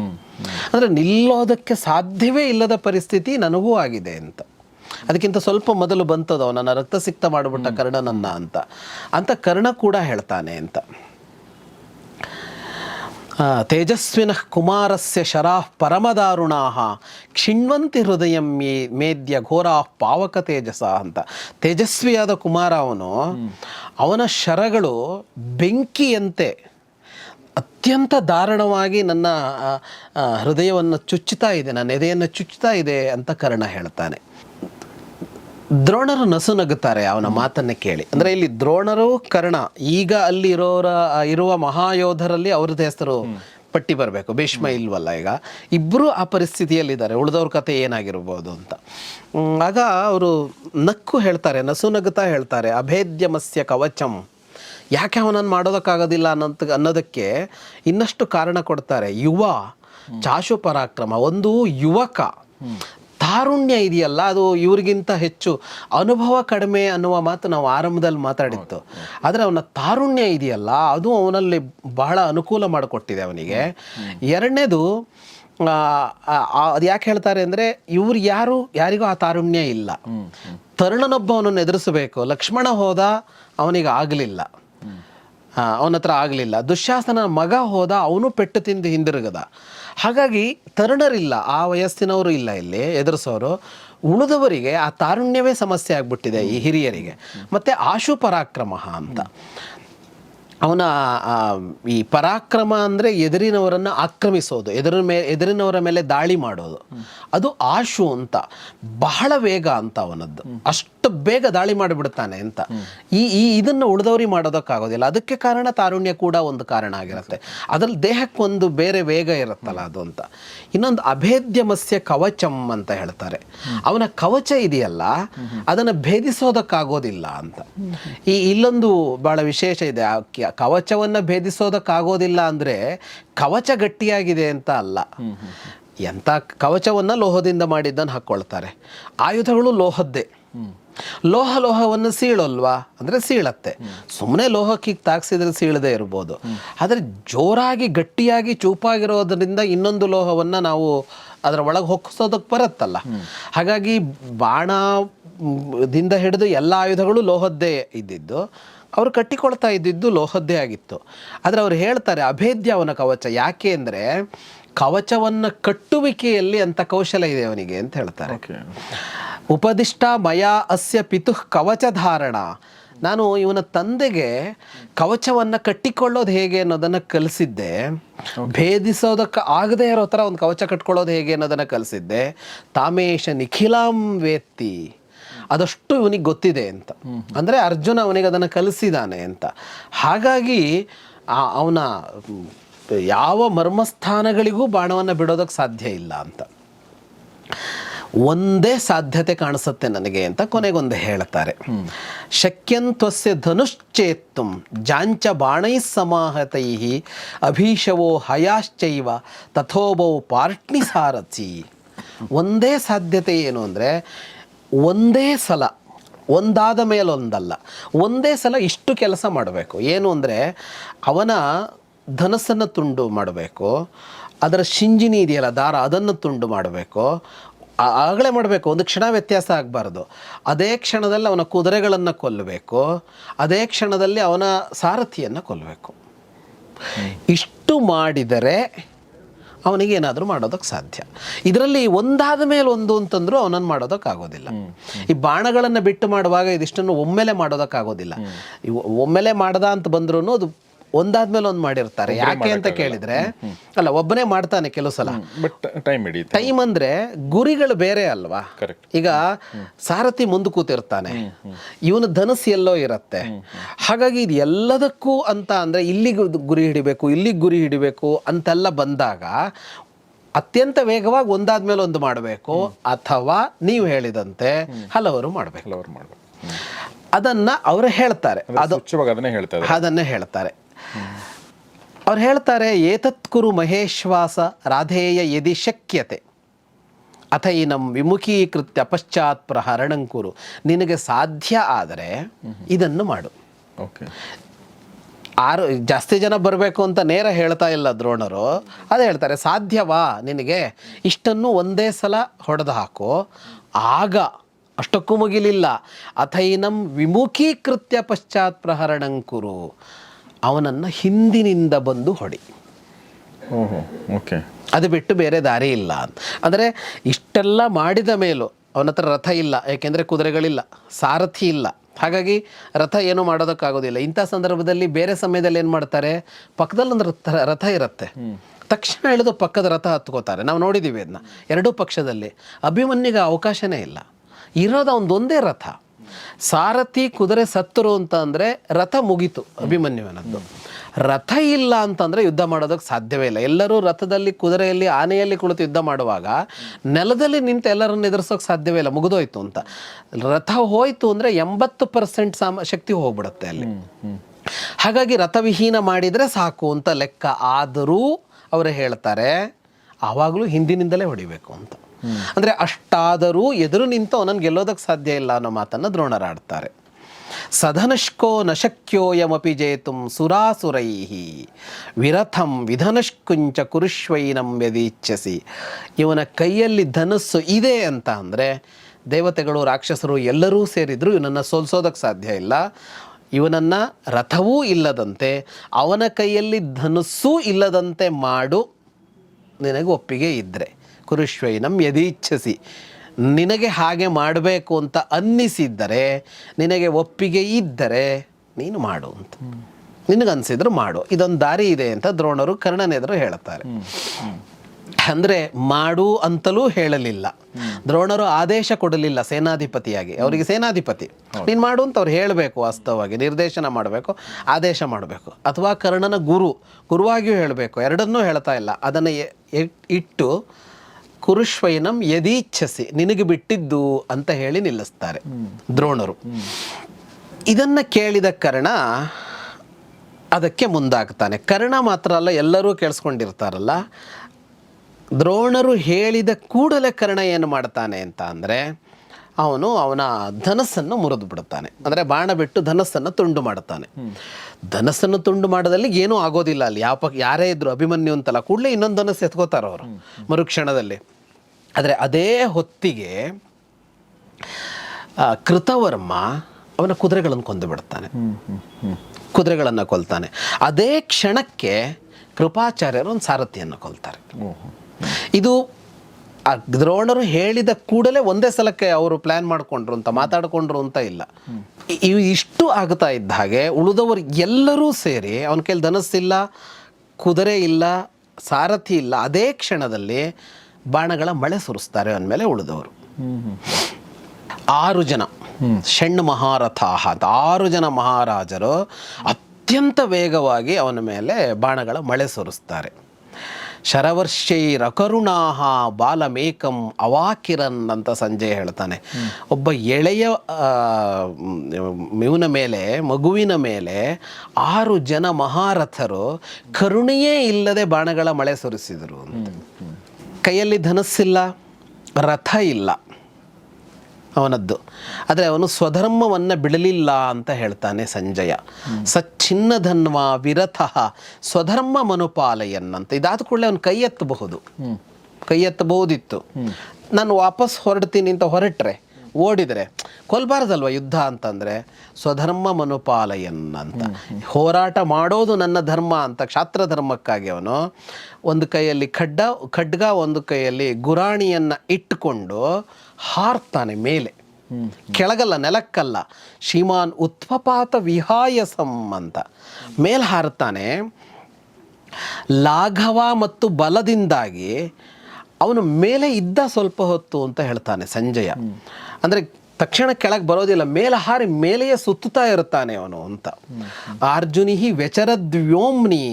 ಅಂದರೆ ನಿಲ್ಲೋದಕ್ಕೆ ಸಾಧ್ಯವೇ ಇಲ್ಲದ ಪರಿಸ್ಥಿತಿ ನನಗೂ ಆಗಿದೆ ಅಂತ. ಅದಕ್ಕಿಂತ ಸ್ವಲ್ಪ ಮೊದಲು ಬಂತದವ ನನ್ನ ರಕ್ತ ಸಿಕ್ತ ಮಾಡಿಬಿಟ್ಟ ಕರ್ಣನನ್ನ ಅಂತ. ಅಂತ ಕರ್ಣ ಕೂಡ ಹೇಳ್ತಾನೆ ಅಂತ. ತೇಜಸ್ವಿನ ಕುಮಾರಸ್ಯ ಶರಾಃ ಪರಮದಾರುಣಾಹ ಕ್ಷಿಣ್ವಂತಿ ಹೃದಯಂ ಮೇ ಮೇದ್ಯ ಘೋರಾ ಪಾವಕ ತೇಜಸ ಅಂತ. ತೇಜಸ್ವಿಯಾದ ಕುಮಾರ ಅವನು ಅವನ ಶರಗಳು ಬೆಂಕಿಯಂತೆ ಅತ್ಯಂತ ದಾರುಣವಾಗಿ ನನ್ನ ಹೃದಯವನ್ನು ಚುಚ್ಚುತ್ತಾ ಇದೆ ನನ್ನ ಎದೆಯನ್ನು ಚುಚ್ಚುತ್ತಾ ಇದೆ ಅಂತ ಕರ್ಣ ಹೇಳ್ತಾನೆ. ದ್ರೋಣರು ನಸು ನಗುತ್ತಾರೆ ಅವನ ಮಾತನ್ನ ಕೇಳಿ. ಅಂದ್ರೆ ಇಲ್ಲಿ ದ್ರೋಣರು ಕರ್ಣ ಈಗ ಅಲ್ಲಿ ಇರೋರ ಇರುವ ಮಹಾಯೋಧರಲ್ಲಿ ಅವ್ರದ್ದು ಹೆಸರು ಪಟ್ಟಿ ಬರಬೇಕು. ಭೀಷ್ಮ ಇಲ್ವಲ್ಲ ಈಗ. ಇಬ್ಬರು ಆ ಪರಿಸ್ಥಿತಿಯಲ್ಲಿದ್ದಾರೆ. ಉಳಿದವ್ರ ಕತೆ ಏನಾಗಿರ್ಬೋದು ಅಂತ. ಆಗ ಅವರು ನಕ್ಕು ಹೇಳ್ತಾರೆ ನಸು ನಗುತ್ತಾ ಹೇಳ್ತಾರೆ ಅಭೇದ್ಯಮಸ್ಯ ಕವಚಂ. ಯಾಕೆ ಅವನನ್ನು ಮಾಡೋದಕ್ಕಾಗೋದಿಲ್ಲ ಅನ್ನೋದ್ ಅನ್ನೋದಕ್ಕೆ ಇನ್ನಷ್ಟು ಕಾರಣ ಕೊಡ್ತಾರೆ. ಯುವ ಚಾಶು ಪರಾಕ್ರಮ ಒಂದು ಯುವಕ. ತಾರುಣ್ಯ ಇದೆಯಲ್ಲ ಅದು ಇವ್ರಿಗಿಂತ ಹೆಚ್ಚು ಅನುಭವ ಕಡಿಮೆ ಅನ್ನುವ ಮಾತು ನಾವು ಆರಂಭದಲ್ಲಿ ಮಾತಾಡಿತ್ತು ಆದರೆ ಅವನ ತಾರುಣ್ಯ ಇದೆಯಲ್ಲ ಅದು ಅವನಲ್ಲಿ ಬಹಳ ಅನುಕೂಲ ಮಾಡಿಕೊಟ್ಟಿದೆ ಅವನಿಗೆ. ಎರಡನೇದು ಅದು ಯಾಕೆ ಹೇಳ್ತಾರೆ ಅಂದರೆ ಇವ್ರು ಯಾರು ಯಾರಿಗೂ ಆ ತಾರುಣ್ಯ ಇಲ್ಲ. ತರುಣನೊಬ್ಬ ಅವನನ್ನು ಎದುರಿಸಬೇಕು. ಲಕ್ಷ್ಮಣ ಹೋದ ಅವನಿಗೆ ಆಗಲಿಲ್ಲ. ಅವನ ಹತ್ರ ಆಗಲಿಲ್ಲ. ದುಶ್ಯಾಸನ ಮಗ ಹೋದ, ಅವನು ಪೆಟ್ಟು ತಿಂದು ಹಿಂದಿರುಗದ. ಹಾಗಾಗಿ ತರುಣರಿಲ್ಲ, ಆ ವಯಸ್ಸಿನವರು ಇಲ್ಲ ಇಲ್ಲಿ, ಎದುರಿಸೋರು. ಉಳಿದವರಿಗೆ ಆ ತಾರುಣ್ಯವೇ ಸಮಸ್ಯೆ ಆಗಿಬಿಟ್ಟಿದೆ ಈ ಹಿರಿಯರಿಗೆ. ಮತ್ತು ಆಶು ಪರಾಕ್ರಮ ಅಂತ. ಅವನ ಈ ಪರಾಕ್ರಮ ಅಂದರೆ ಎದುರಿನವರನ್ನು ಆಕ್ರಮಿಸೋದು ಎದುರ ಮೇಲೆ ಎದುರಿನವರ ಮೇಲೆ ದಾಳಿ ಮಾಡೋದು. ಅದು ಆಶು ಅಂತ, ಬಹಳ ವೇಗ ಅಂತ ಅವನದ್ದು. ಅಷ್ಟು ಬೇಗ ದಾಳಿ ಮಾಡಿಬಿಡ್ತಾನೆ ಅಂತ. ಈ ಈ ಇದನ್ನು ಉಳಿದವ್ರಿ ಮಾಡೋದಕ್ಕಾಗೋದಿಲ್ಲ. ಅದಕ್ಕೆ ಕಾರಣ ತಾರುಣ್ಯ ಕೂಡ ಒಂದು ಕಾರಣ ಆಗಿರುತ್ತೆ. ಅದ್ರಲ್ಲಿ ದೇಹಕ್ಕೊಂದು ಬೇರೆ ವೇಗ ಇರುತ್ತಲ್ಲ ಅದು ಅಂತ. ಇನ್ನೊಂದು ಅಭೇದ್ಯಮಸ್ಯ ಕವಚಂ ಅಂತ ಹೇಳ್ತಾರೆ. ಅವನ ಕವಚ ಇದೆಯಲ್ಲ, ಅದನ್ನು ಭೇದಿಸೋದಕ್ಕಾಗೋದಿಲ್ಲ ಅಂತ. ಈ ಇಲ್ಲೊಂದು ಬಹಳ ವಿಶೇಷ ಇದೆ. ಕವಚವನ್ನ ಭೇದಿಸೋದಕ್ಕಾಗೋದಿಲ್ಲ ಅಂದರೆ ಕವಚ ಗಟ್ಟಿಯಾಗಿದೆ ಅಂತ ಅಲ್ಲ. ಎಂಥ ಕವಚವನ್ನು ಲೋಹದಿಂದ ಮಾಡಿದ್ದನ್ನು ಹಾಕ್ಕೊಳ್ತಾರೆ. ಆಯುಧಗಳು ಲೋಹದ್ದೇ. ಲೋಹ ಲೋಹವನ್ನು ಸೀಳಲ್ವಾ? ಅಂದರೆ ಸೀಳತ್ತೆ. ಸುಮ್ಮನೆ ಲೋಹಕ್ಕೆ ತಾಗಿಸಿದ್ರೆ ಸೀಳದೆ ಇರ್ಬೋದು. ಆದರೆ ಜೋರಾಗಿ ಗಟ್ಟಿಯಾಗಿ ಚೂಪಾಗಿರೋದರಿಂದ ಇನ್ನೊಂದು ಲೋಹವನ್ನು ನಾವು ಅದರ ಒಳಗೆ ಹೊಕ್ಕಿಸೋದಕ್ಕೆ ಬರುತ್ತಲ್ಲ. ಹಾಗಾಗಿ ಬಾಣದಿಂದ ಹಿಡಿದು ಎಲ್ಲ ಆಯುಧಗಳು ಲೋಹದ್ದೇ ಇದ್ದಿದ್ದು. ಅವರು ಕಟ್ಟಿಕೊಳ್ತಾ ಇದ್ದಿದ್ದು ಲೋಹದ್ದೇ ಆಗಿತ್ತು. ಆದರೆ ಅವ್ರು ಹೇಳ್ತಾರೆ ಅಭೇದ್ಯ ಅವನ ಕವಚ ಯಾಕೆ ಅಂದರೆ ಕವಚವನ್ನು ಕಟ್ಟುವಿಕೆಯಲ್ಲಿ ಅಂತ ಕೌಶಲ ಇದೆ ಅವನಿಗೆ ಅಂತ ಹೇಳ್ತಾರೆ. ಉಪದಿಷ್ಟ ಮಯ ಅಸ್ಯ ಪಿತುಃ ಕವಚ ಧಾರಣ ನಾನು ಇವನ ತಂದೆಗೆ ಕವಚವನ್ನು ಕಟ್ಟಿಕೊಳ್ಳೋದು ಹೇಗೆ ಅನ್ನೋದನ್ನು ಕಲಿಸಿದ್ದೆ. ಭೇದಿಸೋದಕ್ಕೆ ಆಗದೇ ಇರೋ ಥರ ಒಂದು ಕವಚ ಕಟ್ಕೊಳ್ಳೋದು ಹೇಗೆ ಅನ್ನೋದನ್ನು ಕಲಿಸಿದ್ದೆ. ತಾಮೇಶ ನಿಖಿಲಾಂ ವೇತ್ತಿ. ಅದಷ್ಟು ಇವನಿಗೆ ಗೊತ್ತಿದೆ ಅಂತ. ಅಂದರೆ ಅರ್ಜುನ ಅವನಿಗೆ ಅದನ್ನು ಕಲಿಸಿದಾನೆ ಅಂತ. ಹಾಗಾಗಿ ಅವನ ಯಾವ ಮರ್ಮಸ್ಥಾನಗಳಿಗೂ ಬಾಣವನ್ನು ಬಿಡೋದಕ್ಕೆ ಸಾಧ್ಯ ಇಲ್ಲ ಅಂತ. ಒಂದೇ ಸಾಧ್ಯತೆ ಕಾಣಿಸುತ್ತೆ ನನಗೆ ಅಂತ ಕೊನೆಗೊಂದು ಹೇಳ್ತಾರೆ. ಶಕ್ಯಂತ್ವಸ್ಯ ಧನುಶ್ಚೇತ್ತುಂ ಜಾಂಚ ಬಾಣೈ ಸಮಾಹತೈ ಅಭೀಷವೋ ಹಯಾಶ್ಚೈವ ತಥೋಭೋ ಪಾರ್ಟ್ನಿ ಸಾರಥಿ ಒಂದೇ ಸಾಧ್ಯತೆ ಏನು ಅಂದರೆ ಒಂದೇ ಸಲ ಒಂದಾದ ಮೇಲೊಂದಲ್ಲ ಒಂದೇ ಸಲ ಇಷ್ಟು ಕೆಲಸ ಮಾಡಬೇಕು. ಏನು ಅಂದರೆ ಅವನ ಧನಸ್ಸನ್ನು ತುಂಡು ಮಾಡಬೇಕು ಅದರ ಶಿಂಜಿನಿ ಇದೆಯಲ್ಲ ದಾರ ಅದನ್ನು ತುಂಡು ಮಾಡಬೇಕು ಆಗಲೇ ಮಾಡಬೇಕು. ಒಂದು ಕ್ಷಣ ವ್ಯತ್ಯಾಸ ಆಗಬಾರ್ದು. ಅದೇ ಕ್ಷಣದಲ್ಲಿ ಅವನ ಕುದುರೆಗಳನ್ನು ಕೊಲ್ಲಬೇಕು ಅದೇ ಕ್ಷಣದಲ್ಲಿ ಅವನ ಸಾರಥಿಯನ್ನು ಕೊಲ್ಲಬೇಕು ಇಷ್ಟು ಮಾಡಿದರೆ ಅವನಿಗೆ ಏನಾದರೂ ಮಾಡೋದಕ್ಕೆ ಸಾಧ್ಯ. ಇದರಲ್ಲಿ ಒಂದಾದ ಮೇಲೆ ಒಂದು ಅಂತಂದ್ರೂ ಅವನನ್ನು ಮಾಡೋದಕ್ಕಾಗೋದಿಲ್ಲ. ಈ ಬಾಣಗಳನ್ನು ಬಿಟ್ಟು ಮಾಡುವಾಗ ಇದಿಷ್ಟನ್ನು ಒಮ್ಮೆಲೆ ಮಾಡೋದಕ್ಕಾಗೋದಿಲ್ಲ. ಒಮ್ಮೆಲೆ ಮಾಡ್ದ ಅಂತ ಬಂದ್ರೂ ಅದು ಒಂದಾದ್ಮೇಲೆ ಒಂದು ಮಾಡಿರ್ತಾರೆ. ಯಾಕೆ ಅಂತ ಕೇಳಿದ್ರೆ ಅಲ್ಲ ಒಬ್ಬನೇ ಮಾಡ್ತಾನೆ ಕೆಲವು ಸಲ. ಬಟ್ ಟೈಮ್ ಹಿಡಿಯುತ್ತೆ. ಟೈಮ್ ಅಂದ್ರೆ ಗುರಿಗಳು ಬೇರೆ ಅಲ್ವಾ. ಈಗ ಸಾರಥಿ ಮುಂದೆ ಕೂತಿರ್ತಾನೆ. ಇವನ ಧನಸ್ಸು ಎಲ್ಲೋ ಇರತ್ತೆ. ಹಾಗಾಗಿ ಇದು ಎಲ್ಲದಕ್ಕೂ ಅಂತ ಅಂದ್ರೆ ಇಲ್ಲಿಗೆ ಗುರಿ ಹಿಡಿಬೇಕು ಇಲ್ಲಿಗೆ ಗುರಿ ಹಿಡಿಬೇಕು ಅಂತೆಲ್ಲ ಬಂದಾಗ ಅತ್ಯಂತ ವೇಗವಾಗಿ ಒಂದಾದ್ಮೇಲೆ ಒಂದು ಮಾಡಬೇಕು ಅಥವಾ ನೀವು ಹೇಳಿದಂತೆ ಹಲವರು ಮಾಡಬೇಕು. ಹಲವರು ಮಾಡಬೇಕು. ಅದನ್ನ ಅವರು ಹೇಳ್ತಾರೆ. ಅದನ್ನೇ ಹೇಳ್ತಾರೆ. ಅವ್ರು ಹೇಳ್ತಾರೆ ಏತತ್ ಕುರು ಮಹೇಶ್ವಾಸ ರಾಧೇಯ ಯದಿ ಶಕ್ಯತೆ. ಅಥೈನಂ ವಿಮುಖೀಕೃತ್ಯ ಪಶ್ಚಾತ್ ಪ್ರಹರಣಂಕುರು ನಿನಗೆ ಸಾಧ್ಯ ಆದರೆ ಇದನ್ನು ಮಾಡು. ಓಕೆ ಆರು ಜಾಸ್ತಿ ಜನ ಬರಬೇಕು ಅಂತ ನೇರ ಹೇಳ್ತಾ ಇಲ್ಲ ದ್ರೋಣರು. ಅದು ಹೇಳ್ತಾರೆ ಸಾಧ್ಯವಾ ನಿನಗೆ? ಇಷ್ಟನ್ನು ಒಂದೇ ಸಲ ಹೊಡೆದು ಹಾಕು. ಆಗ ಅಷ್ಟಕ್ಕೂ ಮುಗಿಲಿಲ್ಲ. ಅಥೈನಂ ವಿಮುಖೀಕೃತ್ಯ ಪಶ್ಚಾತ್ ಪ್ರಹರಣಂಕುರು ಅವನನ್ನು ಹಿಂದಿನಿಂದ ಬಂದು ಹೊಡಿ. ಓಕೆ. ಅದು ಬಿಟ್ಟು ಬೇರೆ ದಾರಿ ಇಲ್ಲ ಅಂತ. ಅಂದರೆ ಇಷ್ಟೆಲ್ಲ ಮಾಡಿದ ಮೇಲೂ ಅವನ ಹತ್ರ ರಥ ಇಲ್ಲ ಯಾಕೆಂದರೆ ಕುದುರೆಗಳಿಲ್ಲ ಸಾರಥಿ ಇಲ್ಲ. ಹಾಗಾಗಿ ರಥ ಏನೂ ಮಾಡೋದಕ್ಕಾಗೋದಿಲ್ಲ. ಇಂಥ ಸಂದರ್ಭದಲ್ಲಿ ಬೇರೆ ಸಮಯದಲ್ಲಿ ಏನು ಮಾಡ್ತಾರೆ? ಪಕ್ಕದಲ್ಲಿ ಒಂದು ರಥ ರಥ ಇರುತ್ತೆ. ತಕ್ಷಣ ಎಳೆದು ಪಕ್ಕದ ರಥ ಹತ್ಕೋತಾರೆ. ನಾವು ನೋಡಿದ್ದೀವಿ ಅದನ್ನ ಎರಡೂ ಪಕ್ಷದಲ್ಲಿ. ಅಭಿಮನ್ಯಿಗೆ ಅವಕಾಶನೇ ಇಲ್ಲ. ಇರೋದು ಅವನದೊಂದೇ ರಥ. ಸಾರಥಿ ಕುದುರೆ ಸತ್ತರು ಅಂತ ಅಂದರೆ ರಥ ಮುಗೀತು ಅಭಿಮನ್ಯುವನದ್ದು. ರಥ ಇಲ್ಲ ಅಂತಂದರೆ ಯುದ್ಧ ಮಾಡೋದಕ್ಕೆ ಸಾಧ್ಯವೇ ಇಲ್ಲ. ಎಲ್ಲರೂ ರಥದಲ್ಲಿ ಕುದುರೆಯಲ್ಲಿ ಆನೆಯಲ್ಲಿ ಕುಳಿತು ಯುದ್ಧ ಮಾಡುವಾಗ ನೆಲದಲ್ಲಿ ನಿಂತು ಎಲ್ಲರನ್ನು ಎದುರಿಸೋಕೆ ಸಾಧ್ಯವೇ ಇಲ್ಲ ಮುಗಿದೋಯ್ತು ಅಂತ. ರಥ ಹೋಯ್ತು ಅಂದರೆ ಎಂಬತ್ತು ಪರ್ಸೆಂಟ್ ಸಾಮ ಶಕ್ತಿ ಹೋಗ್ಬಿಡುತ್ತೆ ಅಲ್ಲಿ. ಹಾಗಾಗಿ ರಥವಿಹೀನ ಮಾಡಿದರೆ ಸಾಕು ಅಂತ ಲೆಕ್ಕ. ಆದರೂ ಅವರು ಹೇಳ್ತಾರೆ ಆವಾಗಲೂ ಹಿಂದಿನಿಂದಲೇ ಹೊಡಿಬೇಕು ಅಂತ. ಅಂದರೆ ಅಷ್ಟಾದರೂ ಎದುರು ನಿಂತು ಅವನನ್ನು ಗೆಲ್ಲೋದಕ್ಕೆ ಸಾಧ್ಯ ಇಲ್ಲ ಅನ್ನೋ ಮಾತನ್ನು ದ್ರೋಣರಾಡ್ತಾರೆ ಸಧನಷ್ಕೋ ನಶಕ್ಯೋಯಮಪಿ ಶಕ್ಯೋಯಮಪಿ ಜೇತುಂ ಸುರಾಸುರೈ ವಿರಥಂ ವಿಧನಷ್ಕುಂಚ ಕುರುಶ್ವೈನಂ ಯದೀಚ್ಛಸಿ ಇವನ ಕೈಯಲ್ಲಿ ಧನಸ್ಸು ಇದೆ ಅಂತ ಅಂದರೆ ದೇವತೆಗಳು, ರಾಕ್ಷಸರು ಎಲ್ಲರೂ ಸೇರಿದ್ರು ಇವನನ್ನು ಸೋಲ್ಸೋದಕ್ಕೆ ಸಾಧ್ಯ ಇಲ್ಲ. ಇವನನ್ನು ರಥವೂ ಇಲ್ಲದಂತೆ, ಅವನ ಕೈಯಲ್ಲಿ ಧನಸ್ಸೂ ಇಲ್ಲದಂತೆ ಮಾಡು, ನಿನಗೆ ಒಪ್ಪಿಗೆ ಇದ್ದರೆ ಕುರುಶ್ವೈನಂ ಯದೀಚ್ಛಸಿ ನಿನಗೆ ಹಾಗೆ ಮಾಡಬೇಕು ಅಂತ ಅನ್ನಿಸಿದ್ದರೆ ನಿನಗೆ ಒಪ್ಪಿಗೆ ಇದ್ದರೆ ನೀನು ಮಾಡು ಅಂತ. ನಿನಗನ್ಸಿದ್ರು ಮಾಡು. ಇದೊಂದು ದಾರಿ ಇದೆ ಅಂತ ದ್ರೋಣರು ಕರ್ಣನೆದುರು ಹೇಳುತ್ತಾರೆ ಅಂದರೆ ಮಾಡು ಅಂತಲೂ ಹೇಳಲಿಲ್ಲ. ದ್ರೋಣರು ಆದೇಶ ಕೊಡಲಿಲ್ಲ ಸೇನಾಧಿಪತಿಯಾಗಿ. ಅವರಿಗೆ ಸೇನಾಧಿಪತಿ. ನೀನು ಮಾಡು ಅಂತ ಅವ್ರು ಹೇಳಬೇಕು ವಾಸ್ತವವಾಗಿ. ನಿರ್ದೇಶನ ಮಾಡಬೇಕು ಆದೇಶ ಮಾಡಬೇಕು. ಅಥವಾ ಕರ್ಣನ ಗುರು ಗುರುವಾಗಿಯೂ ಹೇಳಬೇಕು. ಎರಡನ್ನೂ ಹೇಳ್ತಾ ಇಲ್ಲ. ಅದನ್ನು ಇಟ್ಟು ಕುರುಶ್ವೈನಂ ಯದೀಚ್ಛಸಿ, ನಿನಗೆ ಬಿಟ್ಟಿದ್ದು ಅಂತ ಹೇಳಿ ನಿಲ್ಲಿಸ್ತಾರೆ ದ್ರೋಣರು. ಇದನ್ನ ಕೇಳಿದ ಕರ್ಣ ಅದಕ್ಕೆ ಮುಂದಾಗ್ತಾನೆ. ಕರ್ಣ ಮಾತ್ರ ಅಲ್ಲ, ಎಲ್ಲರೂ ಕೇಳಿಸ್ಕೊಂಡಿರ್ತಾರಲ್ಲ. ದ್ರೋಣರು ಹೇಳಿದ ಕೂಡಲೇ ಕರ್ಣ ಏನು ಮಾಡ್ತಾನೆ ಅಂತ ಅಂದರೆ ಅವನು ಅವನ ಧನಸ್ಸನ್ನು ಮುರಿದು ಬಿಡುತ್ತಾನೆ. ಅಂದರೆ ಬಾಣ ಬಿಟ್ಟು ಧನಸ್ಸನ್ನು ತುಂಡು ಮಾಡುತ್ತಾನೆ. ಧನಸ್ಸನ್ನು ತುಂಡು ಮಾಡೋದಲ್ಲಿ ಏನೂ ಆಗೋದಿಲ್ಲ ಅಲ್ಲಿ. ಯಾವ ಯಾರೇ ಇದ್ರು ಅಭಿಮನ್ಯು ಅಂತಲ್ಲ ಕೂಡಲೇ ಇನ್ನೊಂದು ಧನಸ್ಸು ಎತ್ಕೋತಾರೆ ಅವರು ಮರುಕ್ಷಣದಲ್ಲಿ. ಆದರೆ ಅದೇ ಹೊತ್ತಿಗೆ ಕೃತವರ್ಮ ಅವನ ಕುದುರೆಗಳನ್ನು ಕೊಂದು ಬಿಡ್ತಾನೆ ಕುದುರೆಗಳನ್ನು ಕೊಲ್ತಾನೆ. ಅದೇ ಕ್ಷಣಕ್ಕೆ ಕೃಪಾಚಾರ್ಯರು ಒಂದು ಸಾರಥಿಯನ್ನು ಕೊಲ್ತಾರೆ. ಇದು ಆ ದ್ರೋಣರು ಹೇಳಿದ ಕೂಡಲೇ ಒಂದೇ ಸಲಕ್ಕೆ ಅವರು ಪ್ಲ್ಯಾನ್ ಮಾಡಿಕೊಂಡ್ರು ಅಂತ, ಮಾತಾಡಿಕೊಂಡ್ರು ಅಂತ ಇಲ್ಲ. ಇವು ಇಷ್ಟು ಆಗ್ತಾ ಇದ್ದ ಹಾಗೆ ಉಳಿದವರು ಎಲ್ಲರೂ ಸೇರಿ, ಅವನ ಕೈಲಿ ಧನಸ್ಸಿಲ್ಲ, ಕುದುರೆ ಇಲ್ಲ, ಸಾರಥಿ ಇಲ್ಲ, ಅದೇ ಕ್ಷಣದಲ್ಲಿ ಬಾಣಗಳ ಮಳೆ ಸುರಿಸ್ತಾರೆ ಅಂದಮೇಲೆ ಮೇಲೆ ಉಳಿದವರು. ಆರು ಜನ, ಷಣ್ಣು ಮಹಾರಥಾಹ ಅಂತ, ಆರು ಜನ ಮಹಾರಾಜರು ಅತ್ಯಂತ ವೇಗವಾಗಿ ಅವನ ಮೇಲೆ ಬಾಣಗಳ ಮಳೆ ಸುರಿಸ್ತಾರೆ. ಶರವರ್ಷೈರಕರುಣಾಹ ಬಾಲಮೇಕಂ ಅವಾಕಿರನ್ ಅಂತ ಸಂಜಯ್ ಹೇಳ್ತಾನೆ. ಒಬ್ಬ ಎಳೆಯ ಇವನ ಮೇಲೆ, ಮಗುವಿನ ಮೇಲೆ ಆರು ಜನ ಮಹಾರಥರು ಕರುಣೆಯೇ ಇಲ್ಲದೆ ಬಾಣಗಳ ಮಳೆ ಸುರಿಸಿದರು ಅಂತ. ಕೈಯಲ್ಲಿ ಧನಸ್ಸಿಲ್ಲ, ರಥ ಇಲ್ಲ. ಅವನದ್ದು. ಆದರೆ ಅವನು ಸ್ವಧರ್ಮವನ್ನು ಬಿಡಲಿಲ್ಲ ಅಂತ ಹೇಳ್ತಾನೆ ಸಂಜಯ. ಸಚ್ಛಿನ್ನ ಧನ್ವಾ ವಿರಥ ಸ್ವಧರ್ಮ ಮನುಪಾಲಯನ್ ಅಂತ ಇದಾದ ಕೂಡಲೇ ಅವನು ಕೈ ಎತ್ತಬಹುದು. ಕೈ ಎತ್ತಬಹುದಿತ್ತು. ನಾನು ವಾಪಸ್ ಹೊರಡ್ತೀನಿ ಅಂತ ಹೊರಟ್ರೆ ಓಡಿದರೆ ಕೊಲ್ಬಾರ್ದಲ್ವ ಯುದ್ಧ ಅಂತಂದರೆ? ಸ್ವಧರ್ಮ ಮನುಪಾಲಯನ್ ಅಂತ ಹೋರಾಟ ಮಾಡೋದು ನನ್ನ ಧರ್ಮ ಅಂತ ಕ್ಷಾತ್ರ ಧರ್ಮಕ್ಕಾಗಿ ಅವನು ಒಂದು ಕೈಯಲ್ಲಿ ಖಡ್ಡ ಖಡ್ಗ ಒಂದು ಕೈಯಲ್ಲಿ ಗುರಾಣಿಯನ್ನು ಇಟ್ಟುಕೊಂಡು ಹಾರ್ತಾನೆ ಮೇಲೆ. ಕೆಳಗಲ್ಲ, ನೆಲಕ್ಕಲ್ಲ. ಶ್ರೀಮಾನ್ ಉತ್ಪಪಾತ ವಿಹಾಯ ಅಂತ ಮೇಲೆ ಹಾರ್ತಾನೆ, ಲಾಘವ ಮತ್ತು ಬಲದಿಂದಾಗಿ ಅವನು ಮೇಲೆ ಇದ್ದ ಸ್ವಲ್ಪ ಹೊತ್ತು ಅಂತ ಹೇಳ್ತಾನೆ ಸಂಜಯ. ಅಂದರೆ ತಕ್ಷಣ ಕೆಳಗೆ ಬರೋದಿಲ್ಲ, ಮೇಲೆ ಹಾರಿ ಮೇಲೆಯೇ ಸುತ್ತುತ್ತಾ ಇರುತ್ತಾನೆ ಅವನು ಅಂತ. ಅರ್ಜುನಿ ವ್ಯಚರದ್ವ್ಯೋಮ್ನಿ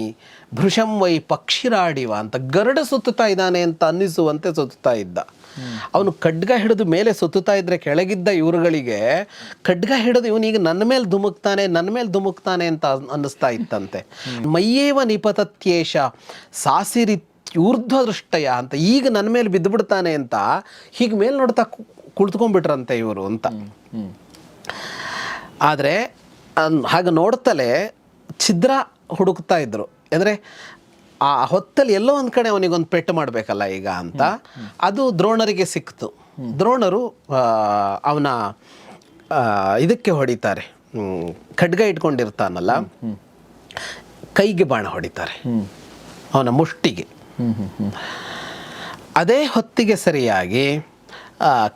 ಭೃಶಂ ವೈ ಪಕ್ಷಿರಾಡಿವ ಅಂತ ಗರುಡ ಸುತ್ತುತ್ತಾ ಇದ್ದಾನೆ ಅಂತ ಅನ್ನಿಸುವಂತೆ ಸುತ್ತುತ್ತಾ ಇದ್ದ. ಅವನು ಖಡ್ಗ ಹಿಡಿದು ಮೇಲೆ ಸುತ್ತುತ್ತಾ ಇದ್ರೆ ಕೆಳಗಿದ್ದ ಇವರುಗಳಿಗೆ ಖಡ್ಗ ಹಿಡಿದು ಇವನೀಗ ನನ್ನ ಮೇಲೆ ಧುಮುಕ್ತಾನೆ, ನನ್ನ ಮೇಲೆ ಧುಮುಕ್ತಾನೆ ಅಂತ ಅನ್ನಿಸ್ತಾ ಇತ್ತಂತೆ. ಮೈಯೇವ ನಿಪತತ್ಯೇಷ ಸಾಸಿರಿ ಊರ್ಧ್ವ ದೃಷ್ಟಯ ಅಂತ ಈಗ ನನ್ನ ಮೇಲೆ ಬಿದ್ದು ಬಿಡ್ತಾನೆ ಅಂತ ಹೀಗೆ ಮೇಲೆ ನೋಡ್ತಾ ಕುಳಿತುಕೊಂಡ್ಬಿಟ್ರಂತೆ ಇವರು ಅಂತ. ಆದರೆ ಹಾಗೆ ನೋಡ್ತಲೇ ಛಿದ್ರ ಹುಡುಕ್ತಾ ಇದ್ರು. ಅಂದರೆ ಆ ಹೊತ್ತಲ್ಲಿ ಎಲ್ಲೋ ಒಂದು ಕಡೆ ಅವನಿಗೊಂದು ಪೆಟ್ಟು ಮಾಡಬೇಕಲ್ಲ ಈಗ ಅಂತ. ಅದು ದ್ರೋಣರಿಗೆ ಸಿಕ್ತು. ದ್ರೋಣರು ಅವನ ಇದಕ್ಕೆ ಹೊಡಿತಾರೆ. ಖಡ್ಗ ಇಟ್ಕೊಂಡಿರ್ತಾನಲ್ಲ. ಕೈಗೆ ಬಾಣ ಹೊಡಿತಾರೆ. ಅವನ ಮುಷ್ಟಿಗೆ. ಅದೇ ಹೊತ್ತಿಗೆ ಸರಿಯಾಗಿ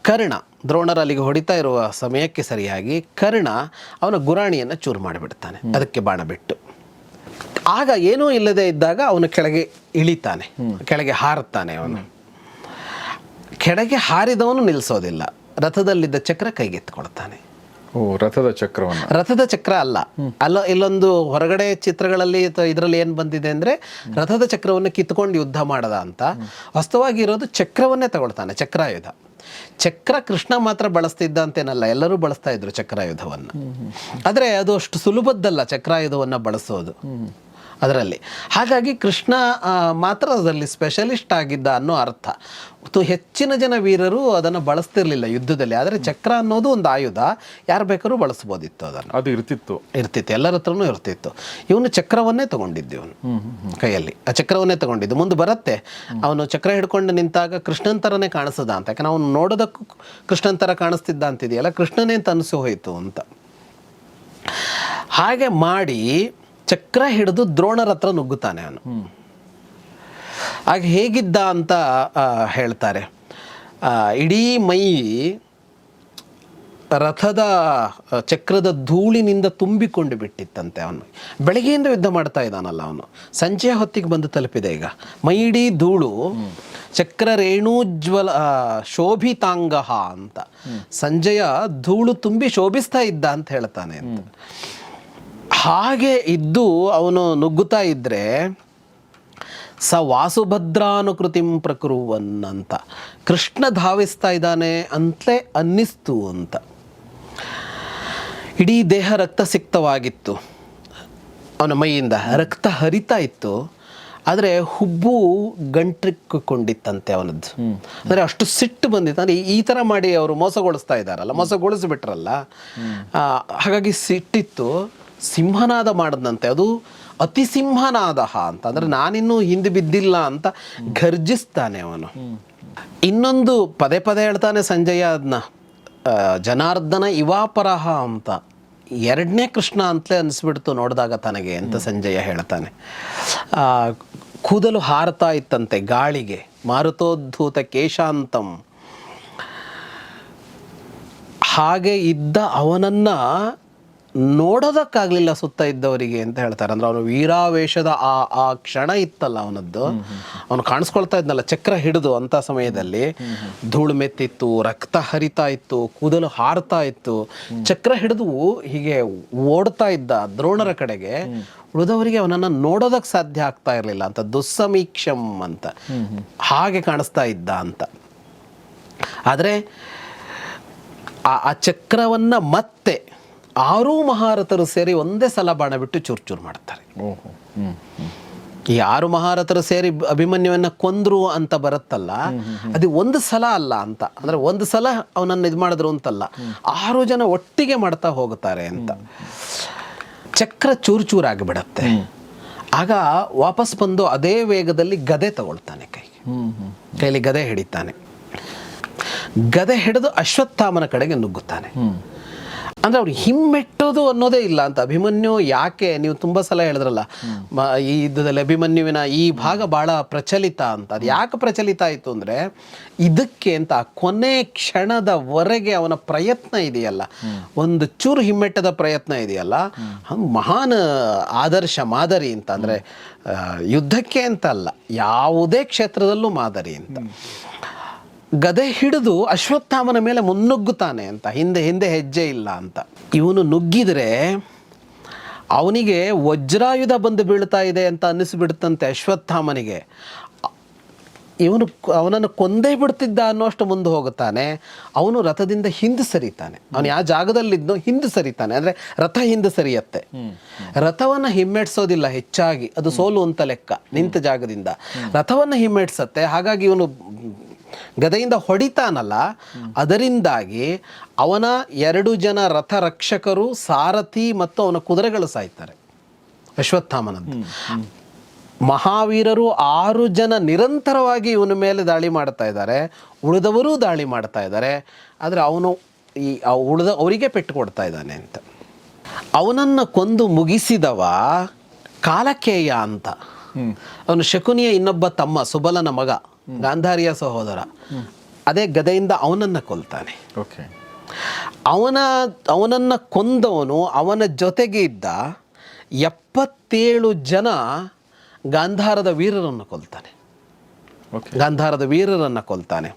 ಕರ್ಣ, ದ್ರೋಣರ ಅಲ್ಲಿಗೆ ಹೊಡಿತಾ ಇರುವ ಸಮಯಕ್ಕೆ ಸರಿಯಾಗಿ ಕರ್ಣ ಅವನ ಗುರಾಣಿಯನ್ನು ಚೂರು ಮಾಡಿಬಿಡ್ತಾನೆ. ಅದಕ್ಕೆ ಬಾಣ ಬಿಟ್ಟು. ಆಗ ಏನೂ ಇಲ್ಲದೆ ಇದ್ದಾಗ ಅವನು ಕೆಳಗೆ ಇಳಿತಾನೆ ಕೆಳಗೆ ಹಾರುತ್ತಾನೆ ಅವನು. ಕೆಳಗೆ ಹಾರಿದವನು ನಿಲ್ಲಿಸೋದಿಲ್ಲ ರಥದಲ್ಲಿದ್ದ ಚಕ್ರ ಕೈಗೆತ್ತಿಕೊಳ್ತಾನೆ. ಓ ರಥದ ಚಕ್ರವನ್ನು. ರಥದ ಚಕ್ರ ಅಲ್ಲ ಅಲ್ಲ ಇಲ್ಲೊಂದು ಹೊರಗಡೆ ಚಿತ್ರಗಳಲ್ಲಿ ಅಥವಾ ಇದರಲ್ಲಿ ಏನು ಬಂದಿದೆ ಅಂದರೆ ರಥದ ಚಕ್ರವನ್ನು ಕಿತ್ಕೊಂಡು ಯುದ್ಧ ಮಾಡದ ಅಂತ ವಾಸ್ತವವಾಗಿ ಇರೋದು ಚಕ್ರವನ್ನೇ ತಗೊಳ್ತಾನೆ ಚಕ್ರಾಯುಧ. ಚಕ್ರ ಕೃಷ್ಣ ಮಾತ್ರ ಬಳಸ್ತಿದ್ದ ಅಂತೇನಲ್ಲ ಎಲ್ಲರೂ ಬಳಸ್ತಾ ಇದ್ರು ಚಕ್ರಾಯುಧವನ್ನು. ಆದರೆ ಅದು ಅಷ್ಟು ಸುಲಭದ್ದಲ್ಲ, ಚಕ್ರಾಯುಧವನ್ನು ಬಳಸೋದು. ಅದರಲ್ಲಿ. ಹಾಗಾಗಿ ಕೃಷ್ಣ ಮಾತ್ರ ಅದರಲ್ಲಿ ಸ್ಪೆಷಲಿಸ್ಟ್ ಆಗಿದ್ದ ಅನ್ನೋ ಅರ್ಥ. ಮತ್ತು ಹೆಚ್ಚಿನ ಜನ ವೀರರು ಅದನ್ನು ಬಳಸ್ತಿರ್ಲಿಲ್ಲ ಯುದ್ಧದಲ್ಲಿ. ಆದರೆ ಚಕ್ರ ಅನ್ನೋದು ಒಂದು ಆಯುಧ. ಯಾರು ಬೇಕಾದ್ರೂ ಬಳಸ್ಬೋದಿತ್ತು ಅದನ್ನು. ಅದು ಇರ್ತಿತ್ತು. ಇರ್ತಿತ್ತು. ಎಲ್ಲರ ಹತ್ರನೂ ಇರ್ತಿತ್ತು. ಇವನು ಚಕ್ರವನ್ನೇ ತಗೊಂಡಿದ್ದು ಇವನು. ಕೈಯಲ್ಲಿ. ಆ ಚಕ್ರವನ್ನೇ ತಗೊಂಡಿದ್ದು. ಮುಂದೆ ಬರುತ್ತೆ. ಅವನು ಚಕ್ರ ಹಿಡ್ಕೊಂಡು ನಿಂತಾಗ ಕೃಷ್ಣನ್ ಥರನೇ ಕಾಣಿಸದ ಅಂತ. ಯಾಕಂದ್ರೆ ಅವನು ನೋಡೋದಕ್ಕೂ ಕೃಷ್ಣನ್ ಥರ ಕಾಣಿಸ್ತಿದ್ದ ಅಂತಿದೆಯಲ್ಲ ಕೃಷ್ಣನೇ ಅಂತ ಅನಿಸಿ ಹೋಯಿತು ಅಂತ. ಹಾಗೆ ಮಾಡಿ ಚಕ್ರ ಹಿಡಿದು ದ್ರೋಣರ ಹತ್ರ ನುಗ್ಗುತ್ತಾನೆ ಅವನು. ಆಗ ಹೇಗಿದ್ದ ಅಂತ ಹೇಳ್ತಾರೆ. ಇಡೀ ಮೈ ರಥದ ಚಕ್ರದ ಧೂಳಿನಿಂದ ತುಂಬಿಕೊಂಡು ಬಿಟ್ಟಿತ್ತಂತೆ ಅವನು. ಬೆಳಗ್ಗೆಯಿಂದ ಯುದ್ಧ ಮಾಡ್ತಾ ಇದ್ದಾನಲ್ಲ ಅವನು. ಸಂಜೆ ಹೊತ್ತಿಗೆ ಬಂದು ತಲುಪಿದೆ ಈಗ. ಮೈಡೀ ಧೂಳು ಚಕ್ರ ರೇಣುಜ್ವಲ ಶೋಭಿತಾಂಗಹ ಅಂತ. ಸಂಜೆಯ ಧೂಳು ತುಂಬಿ ಶೋಭಿಸ್ತಾ ಇದ್ದ ಅಂತ ಹೇಳ್ತಾನೆ ಅಂತ. ಹಾಗೆ ಇದ್ದು ಅವನು ನುಗ್ಗುತ್ತಾ ಇದ್ದರೆ ಸ ವಾಸುಭದ್ರಾನುಕೃತಿಂ ಪ್ರಕೃವನ್ ಅಂತ ಕೃಷ್ಣ ಧಾವಿಸ್ತಾ ಇದ್ದಾನೆ ಅಂತಲೇ ಅನ್ನಿಸ್ತು ಅಂತ. ಇಡೀ ದೇಹ ರಕ್ತ ಸಿಕ್ತವಾಗಿತ್ತು. ಅವನ ಮೈಯಿಂದ ರಕ್ತ ಹರಿತಾ ಇತ್ತು. ಆದರೆ ಹುಬ್ಬು ಗಂಟ್ರಿಕ್ಕೊಂಡಿತ್ತಂತೆ ಅವನದ್ದು. ಅಂದರೆ ಅಷ್ಟು ಸಿಟ್ಟು ಬಂದಿತ್ತು. ಅಂದರೆ ಈ ಥರ ಮಾಡಿ ಅವರು ಮೋಸಗೊಳಿಸ್ತಾ ಇದ್ದಾರಲ್ಲ ಮೋಸಗೊಳಿಸ್ಬಿಟ್ರಲ್ಲ ಹಾಗಾಗಿ ಸಿಟ್ಟಿತ್ತು. ಸಿಂಹನಾದ ಮಾಡದಂತೆ. ಅದು ಅತಿ ಸಿಂಹನಾದ ಅಂತ. ಅಂದರೆ ನಾನಿನ್ನೂ ಹಿಂದೆ ಬಿದ್ದಿಲ್ಲ ಅಂತ ಘರ್ಜಿಸ್ತಾನೆ ಅವನು. ಇನ್ನೊಂದು ಪದೇ ಪದೇ ಹೇಳ್ತಾನೆ ಸಂಜಯ ಅದನ್ನ ಜನಾರ್ದನ ಇವಾಪರಹ ಅಂತ. ಎರಡನೇ ಕೃಷ್ಣ ಅಂತಲೇ ಅನಿಸ್ಬಿಡ್ತು ನೋಡಿದಾಗ ತನಗೆ ಅಂತ ಸಂಜಯ ಹೇಳ್ತಾನೆ. ಕೂದಲು ಹಾರತಾ ಇತ್ತಂತೆ ಗಾಳಿಗೆ. ಮಾರುತೋದ್ಧೂತ ಕೇಶಾಂತಂ ಹಾಗೆ ಇದ್ದ ಅವನನ್ನ ನೋಡೋದಕ್ಕಾಗಲಿಲ್ಲ ಸುತ್ತ ಇದ್ದವರಿಗೆ ಅಂತ ಹೇಳ್ತಾರೆ. ಅಂದ್ರೆ ಅವನು ವೀರಾವೇಶದ ಆ ಆ ಕ್ಷಣ ಇತ್ತಲ್ಲ ಅವನದ್ದು. ಅವನು ಕಾಣಿಸ್ಕೊಳ್ತಾ ಇದ್ನಲ್ಲ ಚಕ್ರ ಹಿಡಿದು ಅಂತ ಸಮಯದಲ್ಲಿ. ಧೂಳು ಮೆತ್ತಿತ್ತು ರಕ್ತ ಹರಿತಾ ಇತ್ತು ಕೂದಲು ಹಾರ್ತಾ ಇತ್ತು. ಚಕ್ರ ಹಿಡಿದು ಹೀಗೆ ಓಡ್ತಾ ಇದ್ದ ದ್ರೋಣರ ಕಡೆಗೆ ಉಳಿದವರಿಗೆ ಅವನನ್ನು ನೋಡೋದಕ್ಕೆ ಸಾಧ್ಯ ಆಗ್ತಾ ಇರಲಿಲ್ಲ ಅಂತ ದುಸ್ಸಮೀಕ್ಷಂ ಅಂತ. ಹಾಗೆ ಕಾಣಿಸ್ತಾ ಇದ್ದ ಅಂತ. ಆದರೆ ಆ ಆ ಚಕ್ರವನ್ನು ಮತ್ತೆ ಆರೂ ಮಹಾರಥರು ಸೇರಿ ಒಂದೇ ಸಲ ಬಾಣ ಬಿಟ್ಟು ಚೂರು ಚೂರು ಮಾಡ್ತಾರೆ. ಈ ಆರು ಮಹಾರಥರು ಸೇರಿ ಅಭಿಮನ್ಯುವನ್ನ ಕೊಂದ್ರು ಅಂತ ಬರುತ್ತಲ್ಲ ಅದು ಒಂದು ಸಲ ಅಲ್ಲ ಅಂತ ಅಂದ್ರೆ ಒಂದು ಸಲ ಅವನನ್ನು ಇದು ಮಾಡಿದ್ರು ಅಂತಲ್ಲ ಆರು ಜನ ಒಟ್ಟಿಗೆ ಮಾಡ್ತಾ ಹೋಗುತ್ತಾರೆ ಅಂತ. ಚಕ್ರ ಚೂರು ಚೂರಾಗಿಬಿಡತ್ತೆ ಆಗ ವಾಪಸ್ ಬಂದು ಅದೇ ವೇಗದಲ್ಲಿ ಗದೆ ತಗೊಳ್ತಾನೆ ಕೈಗೆ. ಕೈಲಿ ಗದೆ ಹಿಡಿತಾನೆ. ಗದೆ ಹಿಡಿದು ಅಶ್ವತ್ಥಾಮನ ಕಡೆಗೆ ನುಗ್ಗುತ್ತಾನೆ. ಅಂದ್ರೆ ಅವ್ರು ಹಿಮ್ಮೆಟ್ಟೋದು ಅನ್ನೋದೇ ಇಲ್ಲ ಅಂತ. ಅಭಿಮನ್ಯು ಯಾಕೆ? ನೀವು ತುಂಬಾ ಸಲ ಹೇಳಿದ್ರಲ್ಲ ಈ ಯುದ್ಧದಲ್ಲಿ ಅಭಿಮನ್ಯುವಿನ ಈ ಭಾಗ ಬಹಳ ಪ್ರಚಲಿತ ಅಂತ. ಅದು ಯಾಕೆ ಪ್ರಚಲಿತ ಆಯಿತು ಅಂದ್ರೆ, ಇದಕ್ಕೆ ಅಂತ ಕೊನೆ ಕ್ಷಣದವರೆಗೆ ಅವನ ಪ್ರಯತ್ನ ಇದೆಯಲ್ಲ. ಒಂದು ಚೂರು ಹಿಮ್ಮೆಟ್ಟದ ಪ್ರಯತ್ನ ಇದೆಯಲ್ಲ. ಮಹಾನ್ ಆದರ್ಶ ಮಾದರಿ ಅಂತ ಅಂದ್ರೆ ಯುದ್ಧಕ್ಕೆ ಅಂತ ಅಲ್ಲ, ಯಾವುದೇ ಕ್ಷೇತ್ರದಲ್ಲೂ ಮಾದರಿ ಅಂತ. ಗದೆ ಹಿಡಿದು ಅಶ್ವತ್ಥಾಮನ ಮೇಲೆ ಮುನ್ನುಗ್ಗುತ್ತಾನೆ ಅಂತ ಹಿಂದೆ ಹಿಂದೆ ಹೆಜ್ಜೆ ಇಲ್ಲ ಅಂತ. ಇವನು ನುಗ್ಗಿದರೆ ಅವನಿಗೆ ವಜ್ರಾಯುಧ ಬಂದು ಬೀಳ್ತಾ ಇದೆ ಅಂತ ಅನ್ನಿಸ್ಬಿಡ್ತಂತೆ ಅಶ್ವತ್ಥಾಮನಿಗೆ. ಇವನು ಅವನನ್ನು ಕೊಂದೇ ಬಿಡ್ತಿದ್ದ ಅನ್ನೋಷ್ಟು ಮುಂದೆ ಹೋಗುತ್ತಾನೆ. ಅವನು ರಥದಿಂದ ಹಿಂದೆ ಸರಿತಾನೆ. ಅವನು ಯಾವ ಜಾಗದಲ್ಲಿದ್ನೋ ಹಿಂದೆ ಸರಿತಾನೆ. ಅಂದರೆ ರಥ ಹಿಂದೆ ಸರಿಯತ್ತೆ. ರಥವನ್ನು ಹಿಮ್ಮೆಟ್ಸೋದಿಲ್ಲ ಹೆಚ್ಚಾಗಿ. ಅದು ಸೋಲು ಅಂತ ಲೆಕ್ಕ ನಿಂತ ಜಾಗದಿಂದ. ರಥವನ್ನು ಹಿಮ್ಮೆಟ್ಸತ್ತೆ. ಹಾಗಾಗಿ ಇವನು ಗದೆಯಿಂದ ಹೊಡಿತಾನಲ್ಲ ಅದರಿಂದಾಗಿ ಅವನ ಎರಡು ಜನ ರಥ ರಕ್ಷಕರು ಸಾರಥಿ ಮತ್ತು ಅವನ ಕುದುರೆಗಳು ಸಾಯ್ತಾರೆ ಅಶ್ವತ್ಥಾಮನದ್ದು. ಮಹಾವೀರರು ಆರು ಜನ ನಿರಂತರವಾಗಿ ಇವನ ಮೇಲೆ ದಾಳಿ ಮಾಡ್ತಾ ಇದ್ದಾರೆ ಉಳಿದವರೂ ದಾಳಿ ಮಾಡ್ತಾ ಇದ್ದಾರೆ ಆದರೆ ಅವನು ಈ ಉಳಿದ ಅವರಿಗೆ ಪೆಟ್ಟು ಕೊಡ್ತಾ ಇದ್ದಾನೆ ಅಂತ. ಅವನನ್ನು ಕೊಂದು ಮುಗಿಸಿದವ ಕಾಲಕೇಯ ಅಂತ. ಅವನು ಶಕುನಿಯ ಇನ್ನೊಬ್ಬ ತಮ್ಮ ಸುಬಲನ ಮಗ. ಗಾಂಧಾರಿಯ ಸಹೋದರ. ಅದೇ ಗದೆಯಿಂದ ಅವನನ್ನು ಕೊಲ್ತಾನೆ. ಓಕೆ. ಅವನ ಅವನನ್ನು ಕೊಂದವನು ಅವನ ಜೊತೆಗೆ ಇದ್ದ ಎಪ್ಪತ್ತೇಳು ಜನ ಗಾಂಧಾರದ ವೀರರನ್ನು ಕೊಲ್ತಾನೆ. ಗಾಂಧಾರದ ವೀರರನ್ನು ಕೊಲ್ತಾನೆ.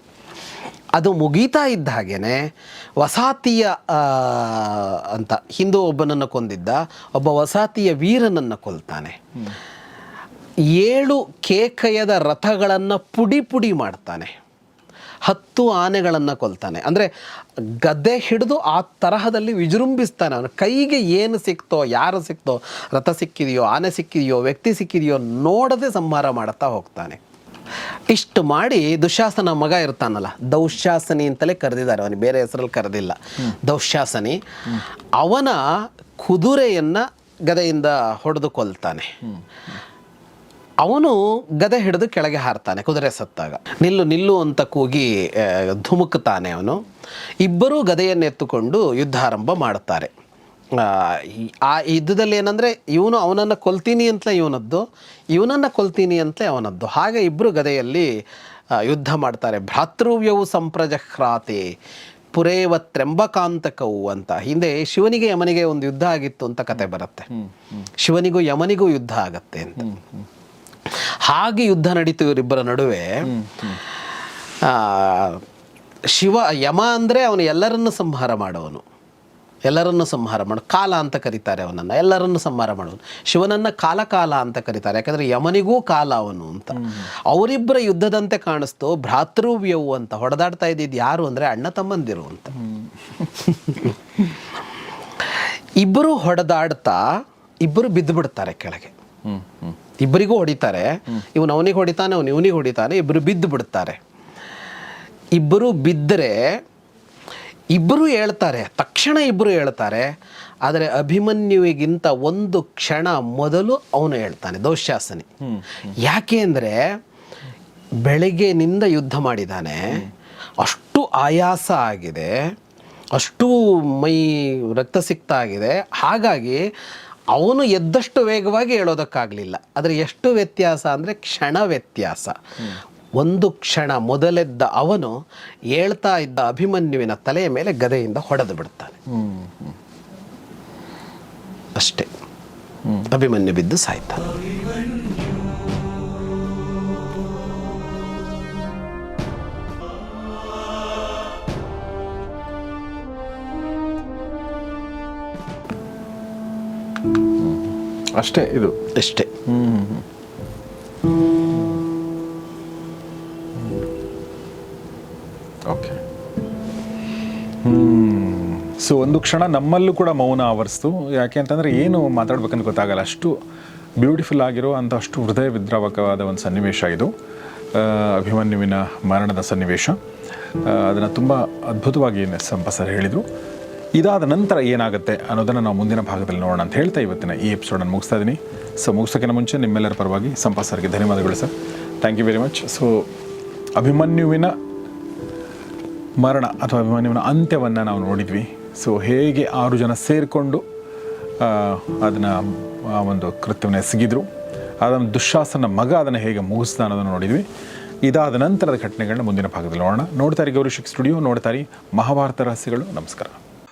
ಅದು ಮುಗೀತಾ ಇದ್ದ ಹಾಗೇನೆ ವಸಾತಿಯ ಅಂತ ಹಿಂದೂ ಒಬ್ಬನನ್ನು ಕೊಂದಿದ್ದ ಒಬ್ಬ ವಸಾತಿಯ ವೀರನನ್ನು ಕೊಲ್ತಾನೆ. ಏಳು ಕೇಕಯದ ರಥಗಳನ್ನು ಪುಡಿ ಪುಡಿ ಮಾಡ್ತಾನೆ. ಹತ್ತು ಆನೆಗಳನ್ನು ಕೊಲ್ತಾನೆ. ಅಂದರೆ ಗದ್ದೆ ಹಿಡಿದು ಆ ತರಹದಲ್ಲಿ ವಿಜೃಂಭಿಸ್ತಾನೆ ಅವನು. ಕೈಗೆ ಏನು ಸಿಕ್ತೋ, ಯಾರು ಸಿಕ್ತೋ, ರಥ ಸಿಕ್ಕಿದೆಯೋ, ಆನೆ ಸಿಕ್ಕಿದೆಯೋ, ವ್ಯಕ್ತಿ ಸಿಕ್ಕಿದೆಯೋ ನೋಡದೆ ಸಂಹಾರ ಮಾಡುತ್ತಾ ಹೋಗ್ತಾನೆ. ಇಷ್ಟು ಮಾಡಿ ದುಶಾಸನ ಮಗ ಇರ್ತಾನಲ್ಲ, ದೌಶಾಸನಿ ಅಂತಲೇ ಕರೆದಿದ್ದಾರೆ. ಅವನಿಗೆ ಬೇರೆ ಹೆಸರಲ್ಲಿ ಕರೆದಿಲ್ಲ. ದೌಶಾಸನಿ. ಅವನ ಕುದುರೆಯನ್ನು ಗದೆಯಿಂದ ಹೊಡೆದು ಕೊಲ್ತಾನೆ. ಅವನು ಗದೆ ಹಿಡಿದು ಕೆಳಗೆ ಹಾರ್ತಾನೆ ಕುದುರೆ ಸತ್ತಾಗ. ನಿಲ್ಲು ನಿಲ್ಲು ಅಂತ ಕೂಗಿ ಧುಮುಕ್ತಾನೆ ಅವನು. ಇಬ್ಬರೂ ಗದೆಯನ್ನು ಎತ್ತುಕೊಂಡು ಯುದ್ಧ ಆರಂಭ ಮಾಡುತ್ತಾರೆ. ಆ ಯುದ್ಧದಲ್ಲಿ ಏನಂದರೆ ಇವನು ಅವನನ್ನು ಕೊಲ್ತೀನಿ ಅಂತಲೇ ಇವನದ್ದು ಇವನನ್ನು ಕೊಲ್ತೀನಿ ಅಂತಲೇ ಅವನದ್ದು. ಹಾಗೆ ಇಬ್ಬರು ಗದೆಯಲ್ಲಿ ಯುದ್ಧ ಮಾಡ್ತಾರೆ. ಭ್ರಾತೃವ್ಯವು ಸಂಪ್ರಜಹ್ರಾತೆ ಪುರೇವ ತ್ರೆಂಬಕಾಂತಕವು ಅಂತ. ಹಿಂದೆ ಶಿವನಿಗೆ ಯಮನಿಗೆ ಒಂದು ಯುದ್ಧ ಆಗಿತ್ತು ಅಂತ ಕತೆ ಬರುತ್ತೆ. ಶಿವನಿಗೂ ಯಮನಿಗೂ ಯುದ್ಧ ಆಗತ್ತೆ ಅಂತ. ಹಾಗೆ ಯುದ್ಧ ನಡೀತು ಇವರಿಬ್ಬರ ನಡುವೆ ಶಿವ, ಯಮ ಅಂದರೆ ಅವನು ಎಲ್ಲರನ್ನು ಸಂಹಾರ ಮಾಡುವನು. ಎಲ್ಲರನ್ನು ಸಂಹಾರ ಮಾಡು, ಕಾಲ ಅಂತ ಕರೀತಾರೆ ಅವನನ್ನು, ಎಲ್ಲರನ್ನು ಸಂಹಾರ ಮಾಡುವನು. ಶಿವನನ್ನು ಕಾಲ ಕಾಲ ಅಂತ ಕರೀತಾರೆ, ಯಾಕಂದರೆ ಯಮನಿಗೂ ಕಾಲ ಅವನು ಅಂತ. ಅವರಿಬ್ಬರ ಯುದ್ಧದಂತೆ ಕಾಣಿಸ್ತು ಭ್ರಾತೃವ್ಯವು ಅಂತ ಹೊಡೆದಾಡ್ತಾ ಇದ್ದಿದ್ದು ಯಾರು ಅಂದರೆ ಅಣ್ಣ ತಮ್ಮಂದಿರು ಅಂತ. ಇಬ್ಬರು ಹೊಡೆದಾಡ್ತಾ, ಇಬ್ಬರು ಬಿದ್ದು ಬಿಡ್ತಾರೆ ಕೆಳಗೆ. ಇಬ್ಬರಿಗೂ ಹೊಡಿತಾರೆ. ಇವನು ಅವನಿಗೆ ಹೊಡಿತಾನೆ, ಅವನು ಇವನಿಗೆ ಹೊಡಿತಾನೆ ಇಬ್ಬರು ಬಿದ್ದು ಬಿಡ್ತಾರೆ. ಇಬ್ಬರು ಬಿದ್ದರೆ ಇಬ್ಬರು ಹೇಳ್ತಾರೆ, ತಕ್ಷಣ ಇಬ್ಬರು ಹೇಳ್ತಾರೆ, ಆದರೆ ಅಭಿಮನ್ಯುವಿಗಿಂತ ಒಂದು ಕ್ಷಣ ಮೊದಲು ಅವನು ಹೇಳ್ತಾನೆ ದೌಶಾಸನಿ ಯಾಕೆ ಅಂದರೆ ಬೆಳಗ್ಗೆನಿಂದ ಯುದ್ಧ ಮಾಡಿದ್ದಾನೆ ಅಷ್ಟು ಆಯಾಸ ಆಗಿದೆ, ಅಷ್ಟು ಮೈ ರಕ್ತ ಸಿಕ್ತ ಆಗಿದೆ, ಹಾಗಾಗಿ ಅವನು ಎದ್ದಷ್ಟು ವೇಗವಾಗಿ ಹೇಳೋದಕ್ಕಾಗಲಿಲ್ಲ. ಆದರೆ ಎಷ್ಟು ವ್ಯತ್ಯಾಸ ಅಂದರೆ ಕ್ಷಣ ವ್ಯತ್ಯಾಸ. ಒಂದು ಕ್ಷಣ ಮೊದಲೆದ್ದ ಅವನು ಹೇಳ್ತಾ ಇದ್ದ ಅಭಿಮನ್ಯುವಿನ ತಲೆಯ ಮೇಲೆ ಗದೆಯಿಂದ ಹೊಡೆದು ಬಿಡ್ತಾನೆ. ಅಷ್ಟೇ. ಅಭಿಮನ್ಯು ಬಿದ್ದು ಸಾಯ್ತಾನೆ. ಅಷ್ಟೇ ಇದು. ಅಷ್ಟೇ. ಓಕೆ. ಸೊ ಒಂದು ಕ್ಷಣ ನಮ್ಮಲ್ಲೂ ಕೂಡ ಮೌನ ಆವರಿಸ್ತು. ಯಾಕೆ ಅಂತಂದರೆ ಏನು ಮಾತಾಡ್ಬೇಕಂತ ಗೊತ್ತಾಗಲ್ಲ. ಅಷ್ಟು ಬ್ಯೂಟಿಫುಲ್ ಆಗಿರೋ ಅಂತ ಅಷ್ಟು ಹೃದಯ ವಿದ್ರಾವಕವಾದ ಒಂದು ಸನ್ನಿವೇಶ ಇದು. ಅಭಿಮನ್ಯುವಿನ ಮರಣದ ಸನ್ನಿವೇಶ. ಅದನ್ನು ತುಂಬ ಅದ್ಭುತವಾಗಿ ಸಂಪ ಸರ್ ಹೇಳಿದರು. ಇದಾದ ನಂತರ ಏನಾಗುತ್ತೆ ಅನ್ನೋದನ್ನು ನಾವು ಮುಂದಿನ ಭಾಗದಲ್ಲಿ ನೋಡೋಣ ಅಂತ ಹೇಳ್ತಾ ಇವತ್ತಿನ ಈ ಎಪಿಸೋಡನ್ನು ಮುಗಿಸ್ತಾ ಇದ್ದೀನಿ ಸೊ ಮುಗಿಸೋಕ್ಕಿಂತ ಮುಂಚೆ ನಿಮ್ಮೆಲ್ಲರ ಪರವಾಗಿ ಸಂಪಾ ಸರ್ಗೆ ಧನ್ಯವಾದಗಳು sir. Thank you very much so ಅಭಿಮನ್ಯುವಿನ ಮರಣ ಅಥವಾ ಅಭಿಮನ್ಯುವಿನ ಅಂತ್ಯವನ್ನು ನಾವು ನೋಡಿದ್ವಿ. ಸೊ ಹೇಗೆ ಆರು ಜನ ಸೇರಿಕೊಂಡು ಅದನ್ನು, ಆ, ಒಂದು ಕೃತ್ಯವನ್ನು ಎಸಗಿದ್ರು ಅದನ್ನು ದುಶಾಸನ ಮಗ ಅದನ್ನು ಹೇಗೆ ಮುಗಿಸ್ದ ಅನ್ನೋದನ್ನು ನೋಡಿದ್ವಿ. ಇದಾದ ನಂತರದ ಘಟನೆಗಳನ್ನ ಮುಂದಿನ ಭಾಗದಲ್ಲಿ ನೋಡೋಣ. ನೋಡ್ತಾರೆ ಗೌರಿಶಿಕ್ ಸ್ಟುಡಿಯೋ ನೋಡ್ತಾರೆ ಮಹಾಭಾರತ ರಹಸ್ಯಗಳು. ನಮಸ್ಕಾರ.